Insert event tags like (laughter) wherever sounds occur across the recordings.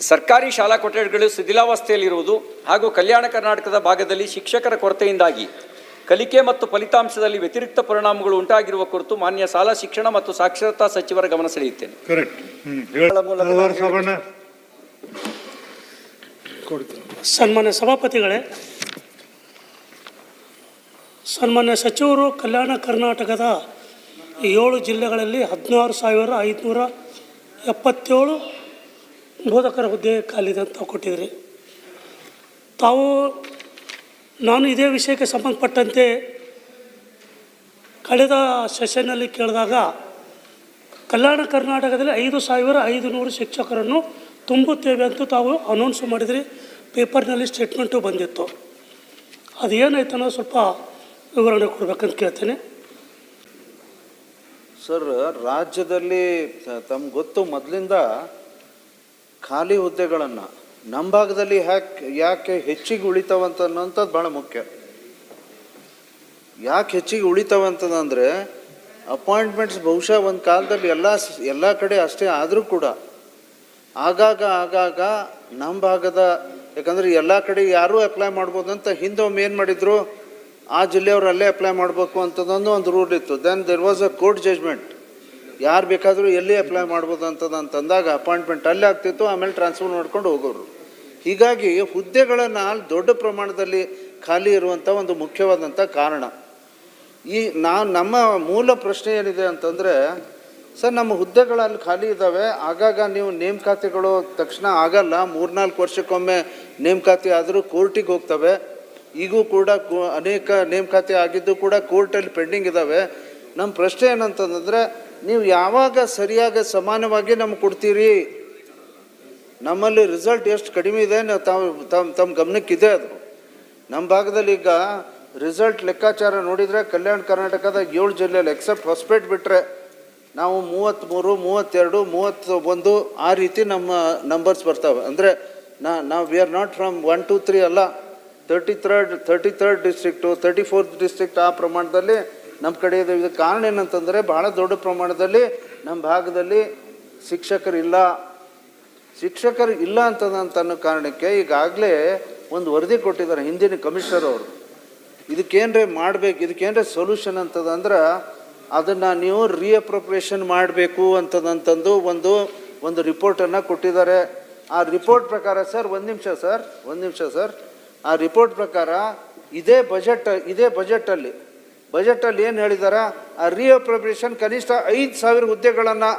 ಸರ್ಕಾರಿ ಶಾಲಾ ಕೊಠಡಿಗಳು ಶಿಥಿಲಾವಸ್ಥೆಯಲ್ಲಿರುವುದು ಹಾಗೂ ಕಲ್ಯಾಣ ಕರ್ನಾಟಕದ ಭಾಗದಲ್ಲಿ ಶಿಕ್ಷಕರ ಕೊರತೆಯಿಂದಾಗಿ ಕಲಿಕೆ ಮತ್ತು ಫಲಿತಾಂಶದಲ್ಲಿ ವ್ಯತಿರಿಕ್ತ ಪರಿಣಾಮಗಳು ಉಂಟಾಗಿರುವ ಕುರಿತು ಮಾನ್ಯ ಶಾಲಾ ಶಿಕ್ಷಣ ಮತ್ತು ಸಾಕ್ಷರತಾ ಸಚಿವರ ಗಮನ ಸೆಳೆಯುತ್ತೇನೆ. ಸನ್ಮಾನ್ಯ ಸಭಾಪತಿಗಳೇ ಸನ್ಮಾನ್ಯ ಸಚಿವರು ಕಲ್ಯಾಣ ಕರ್ನಾಟಕದ ಏಳು ಜಿಲ್ಲೆಗಳಲ್ಲಿ ಹದಿನಾರು ಸಾವಿರ ಐದುನೂರ ಎಪ್ಪತ್ತೇಳು ಬೋಧಕರ ಹುದ್ದೆ ಖಾಲಿದೆ ಅಂತ ಕೊಟ್ಟಿದ್ರಿ ತಾವು, ನಾನು ಇದೇ ವಿಷಯಕ್ಕೆ ಸಂಬಂಧಪಟ್ಟಂತೆ ಕಳೆದ ಸೆಷನ್ನಲ್ಲಿ ಕೇಳಿದಾಗ ಕಲ್ಯಾಣ ಕರ್ನಾಟಕದಲ್ಲಿ ಐದು ಸಾವಿರ ಐದು ನೂರು ಶಿಕ್ಷಕರನ್ನು ತುಂಬುತ್ತೇವೆ ಅಂತ ತಾವು ಅನೌನ್ಸ್ ಮಾಡಿದ್ರಿ. ಪೇಪರ್ನಲ್ಲಿ ಸ್ಟೇಟ್ಮೆಂಟು ಬಂದಿತ್ತು. ಅದೇನಾಯ್ತು ಅನ್ನೋ ಸ್ವಲ್ಪ ವಿವರಣೆ ಕೊಡ್ಬೇಕಂತ ಕೇಳ್ತೇನೆ. ಸರ್, ರಾಜ್ಯದಲ್ಲಿ ತಮ್ಗೆ ಗೊತ್ತು ಮೊದಲಿಂದ ಖಾಲಿ ಹುದ್ದೆಗಳನ್ನು ನಮ್ಮ ಭಾಗದಲ್ಲಿ ಯಾಕೆ ಯಾಕೆ ಹೆಚ್ಚಿಗೆ ಉಳಿತಾವಂತ ಅನ್ನೋಂಥದ್ದು ಭಾಳ ಮುಖ್ಯ. ಯಾಕೆ ಹೆಚ್ಚಿಗೆ ಉಳಿತಾವಂತಂದರೆ ಅಪಾಯಿಂಟ್ಮೆಂಟ್ಸ್ ಬಹುಶಃ ಒಂದು ಕಾಲದಲ್ಲಿ ಎಲ್ಲ ಎಲ್ಲ ಕಡೆ ಅಷ್ಟೇ ಆದರೂ ಕೂಡ ಆಗಾಗ ಆಗಾಗ ನಮ್ಮ ಭಾಗದ, ಯಾಕಂದರೆ ಎಲ್ಲ ಕಡೆ ಯಾರೂ ಅಪ್ಲೈ ಮಾಡ್ಬೋದು ಅಂತ ಹಿಂದೆ ಒಮ್ಮೆ ಏನು ಮಾಡಿದ್ರು, ಆ ಜಿಲ್ಲೆಯವರು ಅಲ್ಲೇ ಅಪ್ಲೈ ಮಾಡಬೇಕು ಅಂತದೊಂದು ಒಂದು ರೂಲ್ ಇತ್ತು. Then there was a court judgment ಯಾರು ಬೇಕಾದರೂ ಎಲ್ಲಿ ಅಪ್ಲೈ ಮಾಡ್ಬೋದು ಅಂತದ ಅಂತಂದಾಗ ಅಪಾಯಿಂಟ್ಮೆಂಟ್ ಅಲ್ಲೇ ಆಗ್ತಿತ್ತು, ಆಮೇಲೆ ಟ್ರಾನ್ಸ್ಫರ್ ಮಾಡ್ಕೊಂಡು ಹೋಗೋರು. ಹೀಗಾಗಿ ಹುದ್ದೆಗಳನ್ನು ಅಲ್ಲಿ ದೊಡ್ಡ ಪ್ರಮಾಣದಲ್ಲಿ ಖಾಲಿ ಇರುವಂಥ ಒಂದು ಮುಖ್ಯವಾದಂಥ ಕಾರಣ. ಈ ನಾ ನಮ್ಮ ಮೂಲ ಪ್ರಶ್ನೆ ಏನಿದೆ ಅಂತಂದರೆ, ಸರ್ ನಮ್ಮ ಹುದ್ದೆಗಳಲ್ಲಿ ಖಾಲಿ ಇದ್ದಾವೆ ಆಗಾಗ ನೀವು ನೇಮಕಾತಿಗಳು ತಕ್ಷಣ ಆಗಲ್ಲ, ಮೂರ್ನಾಲ್ಕು ವರ್ಷಕ್ಕೊಮ್ಮೆ ನೇಮಕಾತಿ ಆದರೂ ಕೋರ್ಟಿಗೆ ಹೋಗ್ತವೆ. ಈಗೂ ಕೂಡ ಅನೇಕ ನೇಮಕಾತಿ ಆಗಿದ್ದು ಕೂಡ ಕೋರ್ಟಲ್ಲಿ ಪೆಂಡಿಂಗ್ ಇದ್ದಾವೆ ನಮ್ಮ ಪ್ರಶ್ನೆ ಏನಂತಂದರೆ ನೀವು ಯಾವಾಗ ಸರಿಯಾಗಿ ಸಮಾನವಾಗಿ ನಮ್ಗೆ ಕೊಡ್ತೀರಿ? ನಮ್ಮಲ್ಲಿ ರಿಸಲ್ಟ್ ಎಷ್ಟು ಕಡಿಮೆ ಇದೆ ನಾವು ತಮ್ಮ ತಮ್ಮ ಗಮನಕ್ಕಿದೆ ಅದು. ನಮ್ಮ ಭಾಗದಲ್ಲಿ ಈಗ ರಿಸಲ್ಟ್ ಲೆಕ್ಕಾಚಾರ ನೋಡಿದರೆ ಕಲ್ಯಾಣ ಕರ್ನಾಟಕದ ಏಳು ಜಿಲ್ಲೆಯಲ್ಲಿ ಎಕ್ಸೆಪ್ಟ್ ಹೊಸಪೇಟೆ ಬಿಟ್ಟರೆ ನಾವು ಮೂವತ್ತ್ಮೂರು ಮೂವತ್ತೆರಡು ಮೂವತ್ತು ಒಂದು ಆ ರೀತಿ ನಮ್ಮ ನಂಬರ್ಸ್ ಬರ್ತವೆ. ಅಂದರೆ ನಾ, ನಾವು we are not from one to three ಅಲ್ಲ. Thirty third thirty third district thirty fourth district ಆ ಪ್ರಮಾಣದಲ್ಲಿ ನಮ್ಮ ಕಡೆ ಇದೆ ಇದಕ್ಕೆ ಕಾರಣ ಏನಂತಂದರೆ ಭಾಳ ದೊಡ್ಡ ಪ್ರಮಾಣದಲ್ಲಿ ನಮ್ಮ ಭಾಗದಲ್ಲಿ ಶಿಕ್ಷಕರಿಲ್ಲ ಶಿಕ್ಷಕರು ಇಲ್ಲ ಅಂತದಂತ ಕಾರಣಕ್ಕೆ ಈಗಾಗಲೇ ಒಂದು ವರದಿ ಕೊಟ್ಟಿದ್ದಾರೆ ಹಿಂದಿನ ಕಮಿಷನರ್ ಅವರು. ಇದಕ್ಕೇನ್ರೆ ಮಾಡಬೇಕು, ಇದಕ್ಕೇನ್ರೆ ಸೊಲ್ಯೂಷನ್ ಅಂತದಂದ್ರೆ ಅದನ್ನು ನೀವು ರೀಅಪ್ರೋಪ್ರಿಯೇಷನ್ ಮಾಡಬೇಕು ಅಂತದಂತಂದು ಒಂದು ಒಂದು ರಿಪೋರ್ಟನ್ನು ಕೊಟ್ಟಿದ್ದಾರೆ. ಆ ರಿಪೋರ್ಟ್ ಪ್ರಕಾರ ಸರ್, ಒಂದು ನಿಮಿಷ ಸರ್, ಒಂದು ನಿಮಿಷ ಸರ್. ಆ ರಿಪೋರ್ಟ್ ಪ್ರಕಾರ ಇದೇ ಬಜೆಟ್ ಇದೇ ಬಜೆಟಲ್ಲಿ ಬಜೆಟಲ್ಲಿ ಏನು ಹೇಳಿದ್ದಾರೆ ಆ ರೀಅಪ್ರೋಪ್ರಿಯೇಷನ್ ಕನಿಷ್ಠ ಐದು ಸಾವಿರ ಹುದ್ದೆಗಳನ್ನು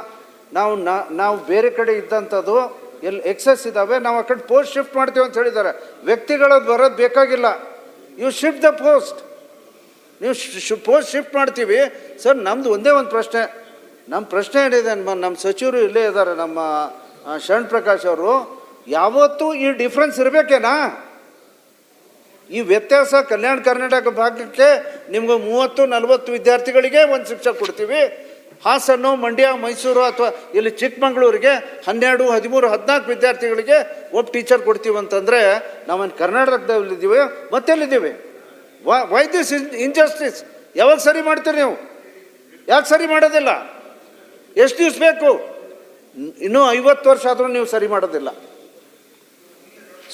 ನಾವು ನಾವು ಬೇರೆ ಕಡೆ ಇದ್ದಂಥದ್ದು ಎಲ್ಲಿ ಎಕ್ಸಸ್ ಇದ್ದಾವೆ ನಾವು ಆ ಕಡೆ ಪೋಸ್ಟ್ ಶಿಫ್ಟ್ ಮಾಡ್ತೀವಿ ಅಂತ ಹೇಳಿದ್ದಾರೆ ವ್ಯಕ್ತಿಗಳು ಬರೋದು ಬೇಕಾಗಿಲ್ಲ. ಯು ಶಿಫ್ಟ್ ದ ಪೋಸ್ಟ್ ನೀವು ಪೋಸ್ಟ್ ಶಿಫ್ಟ್ ಮಾಡ್ತೀವಿ. ಸರ್ ನಮ್ಮದು ಒಂದೇ ಒಂದು ಪ್ರಶ್ನೆ. ನಮ್ಮ ಪ್ರಶ್ನೆ ಏನಿದೆ, ನಮ್ಮ ಸಚಿವರು ಇಲ್ಲೇ ಇದ್ದಾರೆ ನಮ್ಮ ಶರಣ್ ಪ್ರಕಾಶ್ ಅವರು. ಯಾವತ್ತೂ ಈ ಡಿಫ್ರೆನ್ಸ್ ಇರಬೇಕೇನಾ? ಈ ವ್ಯತ್ಯಾಸ ಕಲ್ಯಾಣ ಕರ್ನಾಟಕ ಭಾಗಕ್ಕೆ ನಿಮ್ಗೆ ಮೂವತ್ತು, ನಲವತ್ತು ವಿದ್ಯಾರ್ಥಿಗಳಿಗೆ ಒಂದು ಶಿಕ್ಷಕ ಕೊಡ್ತೀವಿ. ಹಾಸನ್ನು, ಮಂಡ್ಯ, ಮೈಸೂರು ಅಥವಾ ಇಲ್ಲಿ ಚಿಕ್ಕಮಗಳೂರಿಗೆ ಹನ್ನೆರಡು, ಹದಿಮೂರು, ಹದಿನಾಲ್ಕು ವಿದ್ಯಾರ್ಥಿಗಳಿಗೆ ಒಬ್ಬ ಟೀಚರ್ ಕೊಡ್ತೀವಿ ಅಂತಂದರೆ ನಾವೇನು ಕರ್ನಾಟಕದಲ್ಲಿದ್ದೀವಿ, ಮತ್ತೆಲ್ಲಿದ್ದೀವಿ? ವಾ ವೈ ದಿಸ್ ಇನ್ ಇನ್ಜಸ್ಟಿಸ್ ಯಾವಾಗ ಸರಿ ಮಾಡ್ತೀರಿ ನೀವು? ಯಾಕೆ ಸರಿ ಮಾಡೋದಿಲ್ಲ? ಎಷ್ಟು ದಿವ್ಸ ಬೇಕು? ಇನ್ನೂ ಐವತ್ತು ವರ್ಷ ಆದರೂ ನೀವು ಸರಿ ಮಾಡೋದಿಲ್ಲ.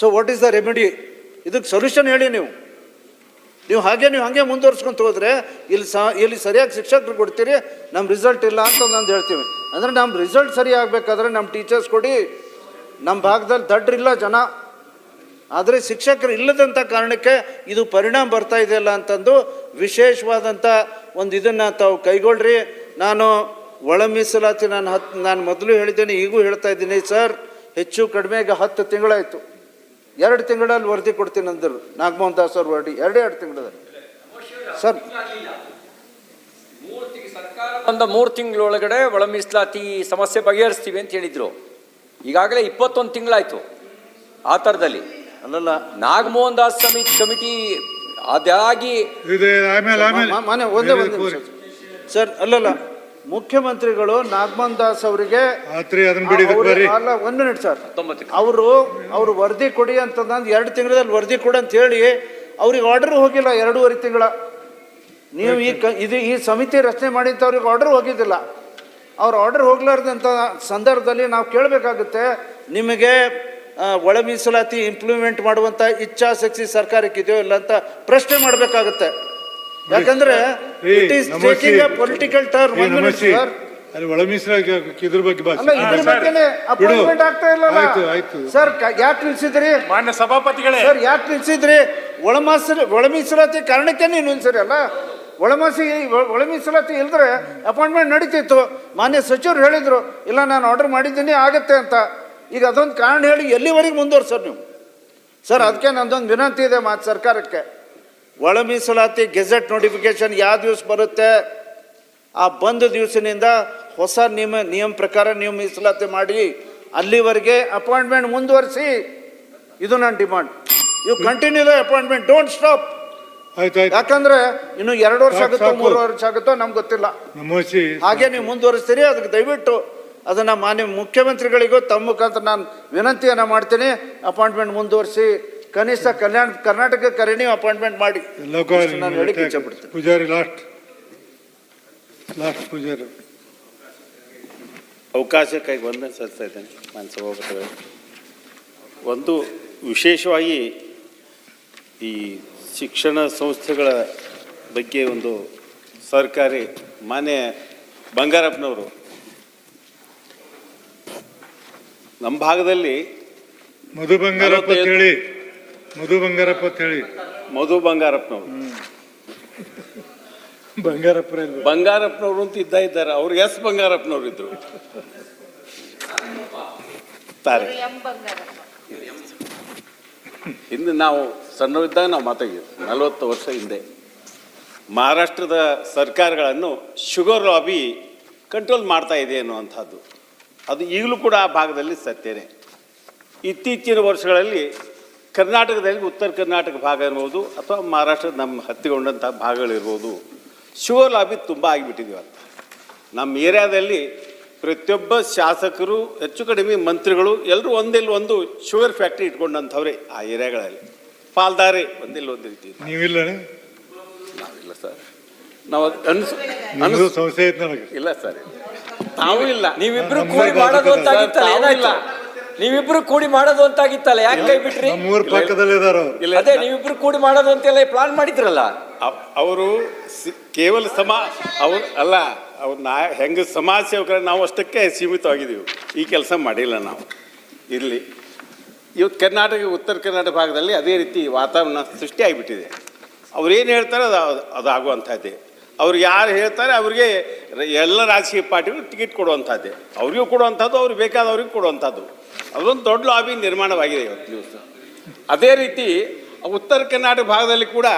So what is the remedy ಇದಕ್ಕೆ ಸೊಲ್ಯೂಷನ್ ಹೇಳಿ ನೀವು. ನೀವು ಹಾಗೆ ನೀವು ಹಾಗೆ ಮುಂದುವರ್ಸ್ಕೊಂತ ಹೋದರೆ ಇಲ್ಲಿ ಸ, ಇಲ್ಲಿ ಸರಿಯಾಗಿ ಶಿಕ್ಷಕರು ಕೊಡ್ತೀರಿ ನಮ್ಮ ರಿಸಲ್ಟ್ ಇಲ್ಲ ಅಂತ ನಂದು ಹೇಳ್ತೀವಿ ಅಂದರೆ ನಮ್ಮ ರಿಸಲ್ಟ್ ಸರಿ ಆಗಬೇಕಾದ್ರೆ ನಮ್ಮ ಟೀಚರ್ಸ್ ಕೊಡಿ. ನಮ್ಮ ಭಾಗದಲ್ಲಿ ದಡ್ಡ್ರಿಲ್ಲ ಜನ. ಆದರೆ ಶಿಕ್ಷಕರು ಇಲ್ಲದಂಥ ಕಾರಣಕ್ಕೆ ಇದು ಪರಿಣಾಮ ಬರ್ತಾ ಇದೆಯಲ್ಲ ಅಂತಂದು ವಿಶೇಷವಾದಂಥ ಒಂದು ಇದನ್ನು ತಾವು ಕೈಗೊಳ್ಳ್ರಿ ನಾನು ಒಳ ಮೀಸಲಾತಿ, ನಾನು ಹತ್ತು ನಾನು ಮೊದಲು ಹೇಳಿದ್ದೇನೆ, ಈಗೂ ಹೇಳ್ತಾ ಇದ್ದೀನಿ, ಸರ್, ಹೆಚ್ಚು ಕಡಿಮೆಗೆ ಹತ್ತು ತಿಂಗಳಾಯಿತು. ಎರಡು ತಿಂಗಳಲ್ಲಿ ವರದಿ ಕೊಡ್ತೀನಿ ಅಂದರು. ನಾಗಮೋಹನ್ ದಾಸ್ ಅವ್ರ ವರದಿ. ಎರಡೇ ಎರಡು ತಿಂಗಳಲ್ಲಿ. ಸರ್. ಒಂದು ಮೂರು ತಿಂಗಳೊಳಗಡೆ ಒಳ ಮೀಸಲಾತಿ ಸಮಸ್ಯೆ ಬಗೆಹರಿಸ್ತೀವಿ ಅಂತ ಹೇಳಿದ್ರು. ಈಗಾಗಲೇ ಇಪ್ಪತ್ತೊಂದು ತಿಂಗಳಾಯ್ತು ಆ ಥರದಲ್ಲಿ. ಅಲ್ಲಲ್ಲ. ನಾಗಮೋಹನ್ ದಾಸ್ ಸಮಿತಿ ಕಮಿಟಿ ಅದಾಗಿ ಇದೆ ಆಮೇಲೆ ಆಮೇಲೆ. ಮನೆ ಒಂದೇ ಒಂದು ಸರ್ ಅಲ್ಲಲ್ಲ. ಮುಖ್ಯಮಂತ್ರಿಗಳು ನಾಗಮೋಹನ್ ದಾಸ್ ಅವರಿಗೆ ಆತ್ರಿ ಅದನ್ನ ಬಿಡಿ ಇದಕ್ಕೆ ಬರ್ರಿ. ಅಲ್ಲ ಒಂದು ಮಿನಿಟ್ ಸರ್ ಅವರು ಅವರು ವರದಿ ಕೊಡಿ ಅಂತಂದು ಎರಡು ತಿಂಗಳಲ್ಲಿ ವರದಿ ಕೊಡಿ ಅಂತ ಹೇಳಿ ಅವ್ರಿಗೆ ಆರ್ಡರ್ ಹೋಗಿಲ್ಲ ಎರಡೂವರೆ ತಿಂಗಳ. ನೀವು ಈ ಕ ಇದು ಈ ಸಮಿತಿ ರಚನೆ ಮಾಡಿಂತ ಅವ್ರಿಗೆ ಆರ್ಡರ್ ಹೋಗಿದ್ದಿಲ್ಲ. ಅವ್ರ ಆರ್ಡರ್ ಹೋಗ್ಲಾರ್ದಂಥ ಸಂದರ್ಭದಲ್ಲಿ ನಾವು ಕೇಳಬೇಕಾಗುತ್ತೆ ನಿಮಗೆ ಒಳ ಮೀಸಲಾತಿ ಇಂಪ್ಲಿಮೆಂಟ್ ಮಾಡುವಂಥ ಇಚ್ಛಾಶಕ್ತಿ ಸರ್ಕಾರಕ್ಕೆ ಇದೆಯೋ ಇಲ್ಲ ಅಂತ ಪ್ರಶ್ನೆ ಮಾಡಬೇಕಾಗುತ್ತೆ. ಯಾಕಂದ್ರೆ it is. Taking a political term ಒಂದ್ ಮಿನಿಟ್ ಸರ್ ಅಲ್ಲಿ ಒಳ ಮೀಸಲಾಗಿ ಇದ್ರ ಬಗ್ಗೆ ಅಲ್ಲ ಇದ್ರ ಬಗ್ಗೆನೇ ಅಪಾಯಿಂಟ್ಮೆಂಟ್ ಆಗ್ತಾ ಇಲ್ಲ ಆಯ್ತು, ಆಯ್ತು. ಸರ್ ಯಾಕೆ ನಿಲ್ಸಿದ್ರಿ? ಮಾನ್ಯ ಸಭಾಪತಿಗಳೇ. ಸರ್ ಯಾಕೆ ನಿಲ್ಸಿದ್ರಿ? ಒಳ ಮಾಸ ಒಳ ಮೀಸಲಾತಿ ಕಾರಣಕ್ಕೆ ನೀವು ನಿಲ್ಸಿರಿ ಅಲ್ಲ ಒಳ ಮಾಸಿ ಒಳ ಮೀಸಲಾತಿ ಇಲ್ದ್ರೆ ಅಪಾಯಿಂಟ್ಮೆಂಟ್ ನಡೀತಿತ್ತು. ಮಾನ್ಯ ಸಚಿವರು ಹೇಳಿದ್ರು ಇಲ್ಲ ನಾನು ಆರ್ಡರ್ ಮಾಡಿದ್ದೀನಿ ಆಗತ್ತೆ ಅಂತ. ಈಗ ಅದೊಂದು ಕಾರಣ ಹೇಳಿ ಎಲ್ಲಿವರೆಗೆ ಮುಂದುವರ್ಸರ್ ನೀವು? ಸರ್ ಅದಕ್ಕೆ ನಂದೊಂದು ವಿನಂತಿ ಇದೆ ಮಾತು ಸರ್ಕಾರಕ್ಕೆ. ಒಳ ಮೀಸಲಾತಿ ಗೆಜೆಟ್ ನೋಟಿಫಿಕೇಶನ್ ಯಾವ ದಿವಸ ಬರುತ್ತೆ? ಆ ಬಂದ ದಿವಸದಿಂದ ಹೊಸ ನಿಯಮ ನಿಯಮ ಪ್ರಕಾರ ನೀವು ಮೀಸಲಾತಿ ಮಾಡಿ ಅಲ್ಲಿವರೆಗೆ ಅಪಾಯಿಂಟ್ಮೆಂಟ್ ಮುಂದುವರಿಸಿ. ಇದು ನನ್ನ demand. You continue the appointment don't stop ಆಯ್ತು ಆಯ್ತು. ಯಾಕಂದ್ರೆ ಇನ್ನು ಎರಡು ವರ್ಷ ಆಗುತ್ತೋ ಮೂರು ವರ್ಷ ಆಗುತ್ತೋ ನಮ್ಗೆ ಗೊತ್ತಿಲ್ಲ. ಹಾಗೆ ನೀವು ಮುಂದುವರಿಸ್ತೀರಿ ಅದಕ್ಕೆ ದಯವಿಟ್ಟು ಅದನ್ನ ಮಾನ್ಯ ಮುಖ್ಯಮಂತ್ರಿಗಳಿಗೂ ತಮ್ಮ ಮುಖಾಂತರ ನಾನು ವಿನಂತಿಯನ್ನ ಮಾಡ್ತೀನಿ. ಅಪಾಯಿಂಟ್ಮೆಂಟ್ ಮುಂದುವರಿಸಿ. ಕನಿಷ್ಠ ಕಲ್ಯಾಣ ಕರ್ನಾಟಕ ಕರೆ ನೀವು ಅಪಾಯಿಂಟ್ಮೆಂಟ್ ಮಾಡಿ. ನಾನು ಹೇಳಿಕ್ಕೆ ಇಚ್ಛೆ ಪಡ್ತೀನಿ ಪೂಜಾರಿ ಲಾಸ್ಟ್ ಲಾಸ್ಟ್ ಪೂಜಾರಿ. ಅವಕಾಶಕ್ಕಾಗಿ ಒಂದೇ ಸಲ್ಲಿಸ್ತಾ ಇದ್ದೇನೆ ನಾನು ಸಭಾಪತಿಗಳು ಒಂದು ವಿಶೇಷವಾಗಿ ಈ ಶಿಕ್ಷಣ ಸಂಸ್ಥೆಗಳ ಬಗ್ಗೆ ಒಂದು ಸರ್ಕಾರಿ ಮಾನ್ಯ ಬಂಗಾರಪ್ಪನವರು ನಮ್ಮ ಭಾಗದಲ್ಲಿ ಮಧು ಬಂಗಾರಪ್ಪ ಹೇಳಿ. ಮಧು ಬಂಗಾರಪ್ಪ ಅಂತ ಹೇಳಿ. ಮಧು ಬಂಗಾರಪ್ಪನವರು. ಬಂಗಾರಪ್ಪರ ಬಂಗಾರಪ್ಪನವ್ರು. ಅಂತ ಇದ್ದ ಇದ್ದಾರೆ. ಅವ್ರು ಎಸ್ ಬಂಗಾರಪ್ಪನವ್ರು ಇದ್ರು. ತಾರೆ. ಹಿಂದೆ ನಾವು ಸಣ್ಣವಿದ್ದಾಗ ನಾವು ಮಾತಾಡಿದ್ವಿ. ನಲವತ್ತು ವರ್ಷ ಹಿಂದೆ. ಮಹಾರಾಷ್ಟ್ರದ ಸರ್ಕಾರಗಳನ್ನು ಶುಗರ್ ಲಾಬಿ ಕಂಟ್ರೋಲ್ ಮಾಡ್ತಾ ಇದೆ ಅನ್ನುವಂಥದ್ದು. ಅದು ಈಗಲೂ ಕೂಡ ಆ ಭಾಗದಲ್ಲಿ ಸತ್ಯನೇ. ಇತ್ತೀಚಿನ ವರ್ಷಗಳಲ್ಲಿ ಕರ್ನಾಟಕದಲ್ಲಿ ಉತ್ತರ ಕರ್ನಾಟಕ ಭಾಗ ಇರ್ಬೋದು ಅಥವಾ ಮಹಾರಾಷ್ಟ್ರದ ನಮ್ಮ ಹತ್ತಿಕೊಂಡಂಥ ಭಾಗಗಳಿರ್ಬೋದು ಶುಗರ್ ಲಾಬಿ ತುಂಬ ಆಗಿಬಿಟ್ಟಿದ್ದೀವಿ ಅಂತ. ನಮ್ಮ ಏರಿಯಾದಲ್ಲಿ ಪ್ರತಿಯೊಬ್ಬ ಶಾಸಕರು ಹೆಚ್ಚು ಕಡಿಮೆ ಮಂತ್ರಿಗಳು ಎಲ್ಲರೂ ಒಂದಿಲ್ಲ ಒಂದು ಶುಗರ್ ಫ್ಯಾಕ್ಟ್ರಿ ಇಟ್ಕೊಂಡಂಥವ್ರೆ ಆ ಏರಿಯಾಗಳಲ್ಲಿ. ಪಾಲ್ದಾರೆ ಒಂದಿಲ್ಲ ಒಂದು ರೀತಿ. ನೀವಿಲ್ಲ ನಾವಿಲ್ಲ ಸರ್. ನಾವು ಅನ್ಸು ಅನ್ಸು ಸಂಸ್ಥೆ ಇಲ್ಲ ಸರ್. ತಾವು ಇಲ್ಲ. ನೀವಿಬ್ರು ಕೂಡಿ ಮಾಡೋದು ಅಂತ ಇಲ್ಲ. ನೀವಿಬ್ರು ಕೂಡಿ ಮಾಡೋದು ಅಂತಾಗಿತ್ತಲ್ಲ ಯಾಕೆ ಕೈ ಬಿಟ್ರಿ? ನಮ್ಮೂರ ಪಕ್ಕದಲ್ಲಿ ಇದಾರ ಇಲ್ಲ ಅದೇ ನೀವಿಬ್ರು ಕೂಡಿ ಮಾಡೋದು ಅಂತೆಲ್ಲ ಪ್ಲಾನ್ ಮಾಡಿದ್ರಲ್ಲ? ಅವ್- ಅವರು ಸಿ- ಕೇವಲ ಸಮಾ ಅವ್ರು ಅಲ್ಲ ಅವ್ರು ನಾ ಹೆಂಗೆ ಸಮಾಜ ಸೇವಕರ ನಾವು ಅಷ್ಟಕ್ಕೆ ಸೀಮಿತವಾಗಿದ್ದೀವಿ. ಈ ಕೆಲಸ ಮಾಡಿಲ್ಲ ನಾವು. ಇರಲಿ. ಇವತ್ತು ಕರ್ನಾಟಕ ಉತ್ತರ ಕರ್ನಾಟಕ ಭಾಗದಲ್ಲಿ ಅದೇ ರೀತಿ ವಾತಾವರಣ ಸೃಷ್ಟಿ ಆಗಿಬಿಟ್ಟಿದೆ. ಅವ್ರು ಏನು ಹೇಳ್ತಾರೆ ಅದು ಅದು ಆಗುವಂಥದ್ದೇ ಅವ್ರು ಯಾರು ಹೇಳ್ತಾರೆ ಅವ್ರಿಗೆ ಎಲ್ಲ ರಾಜಕೀಯ ಪಾರ್ಟಿಗಳು ಟಿಕೆಟ್ ಕೊಡುವಂಥದ್ದೇ. ಅವ್ರಿಗೂ ಕೊಡುವಂಥದ್ದು ಅವ್ರಿಗೆ ಬೇಕಾದವ್ರಿಗೆ ಕೊಡುವಂಥದ್ದು. ಅದೊಂದು ದೊಡ್ಡ ಲಾಬಿ ನಿರ್ಮಾಣವಾಗಿದೆ ಇವತ್ತು ದಿವಸ ಅದೇ ರೀತಿ ಉತ್ತರ ಕರ್ನಾಟಕ ಭಾಗದಲ್ಲಿ ಕೂಡ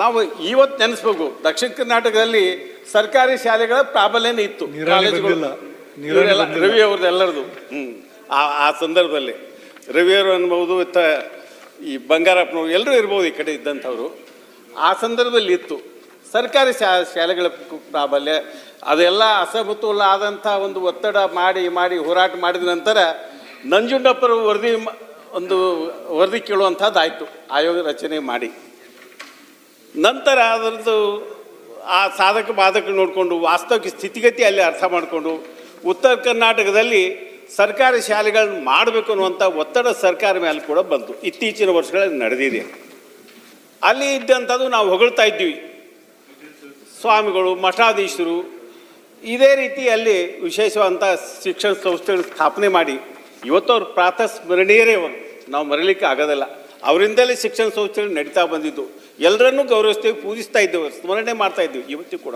ನಾವು ಇವತ್ತು ನೆನೆಸ್ಬೇಕು. ದಕ್ಷಿಣ ಕರ್ನಾಟಕದಲ್ಲಿ ಸರ್ಕಾರಿ ಶಾಲೆಗಳ ಪ್ರಾಬಲ್ಯನೇ ಇತ್ತು. ರವಿ ಅವ್ರದ್ದು ಎಲ್ಲರದು ಹ್ಞೂ ಆ ಆ ಸಂದರ್ಭದಲ್ಲಿ ರವಿಯವರು ಅನ್ಬೋದು ಇತ್ತ ಈ ಬಂಗಾರಪ್ಪನವ್ರು ಎಲ್ಲರೂ ಇರ್ಬೋದು ಈ ಕಡೆ ಇದ್ದಂಥವ್ರು. ಆ ಸಂದರ್ಭದಲ್ಲಿ ಇತ್ತು. ಸರ್ಕಾರಿ ಶಾ ಶಾಲೆಗಳ ಪ್ರಾಬಲ್ಯ ಅದೆಲ್ಲ ಅಸಮತೋಲ ಆದಂಥ ಒಂದು ಒತ್ತಡ ಮಾಡಿ ಮಾಡಿ ಹೋರಾಟ ಮಾಡಿದ ನಂತರ ನಂಜುಂಡಪ್ಪರ ವರದಿ ಒಂದು ವರದಿ ಕೇಳುವಂಥದ್ದಾಯಿತು, ಆಯೋಗ ರಚನೆ ಮಾಡಿ. ನಂತರ ಅದರದ್ದು ಆ ಸಾಧಕ ಬಾಧಕ ನೋಡಿಕೊಂಡು, ವಾಸ್ತವಿಕ ಸ್ಥಿತಿಗತಿ ಅಲ್ಲಿ ಅರ್ಥ ಮಾಡಿಕೊಂಡು, ಉತ್ತರ ಕರ್ನಾಟಕದಲ್ಲಿ ಸರ್ಕಾರಿ ಶಾಲೆಗಳನ್ನ ಮಾಡಬೇಕು ಅನ್ನುವಂಥ ಒತ್ತಡ ಸರ್ಕಾರ ಮೇಲೆ ಕೂಡ ಬಂತು. ಇತ್ತೀಚಿನ ವರ್ಷಗಳಲ್ಲಿ ನಡೆದಿದೆ. ಅಲ್ಲಿ ಇದ್ದಂಥದ್ದು ನಾವು ಹೊಗಳ್ತಾ ಇದ್ದೀವಿ. ಸ್ವಾಮಿಗಳು, ಮಠಾಧೀಶರು, ಇದೇ ರೀತಿ ಅಲ್ಲಿ ವಿಶೇಷವಾದಂಥ ಶಿಕ್ಷಣ ಸಂಸ್ಥೆಗಳು ಸ್ಥಾಪನೆ ಮಾಡಿ ಇವತ್ತು ಅವ್ರ ಪ್ರಾತಃ ಸ್ಮರಣೀಯರೇ ನಾವು ಮರಲಿಕ್ಕೆ ಆಗೋದಿಲ್ಲ. ಅವರಿಂದಲೇ ಶಿಕ್ಷಣ ಸಂಸ್ಥೆಗಳು ನಡೀತಾ ಬಂದಿದ್ದು. ಎಲ್ಲರನ್ನೂ ಗೌರವಿಸ್ತೇವೆ, ಪೂಜಿಸ್ತಾ ಇದ್ದೇವೆ, ಸ್ಮರಣೆ ಮಾಡ್ತಾ ಇದ್ದೀವಿ ಇವತ್ತು ಕೂಡ.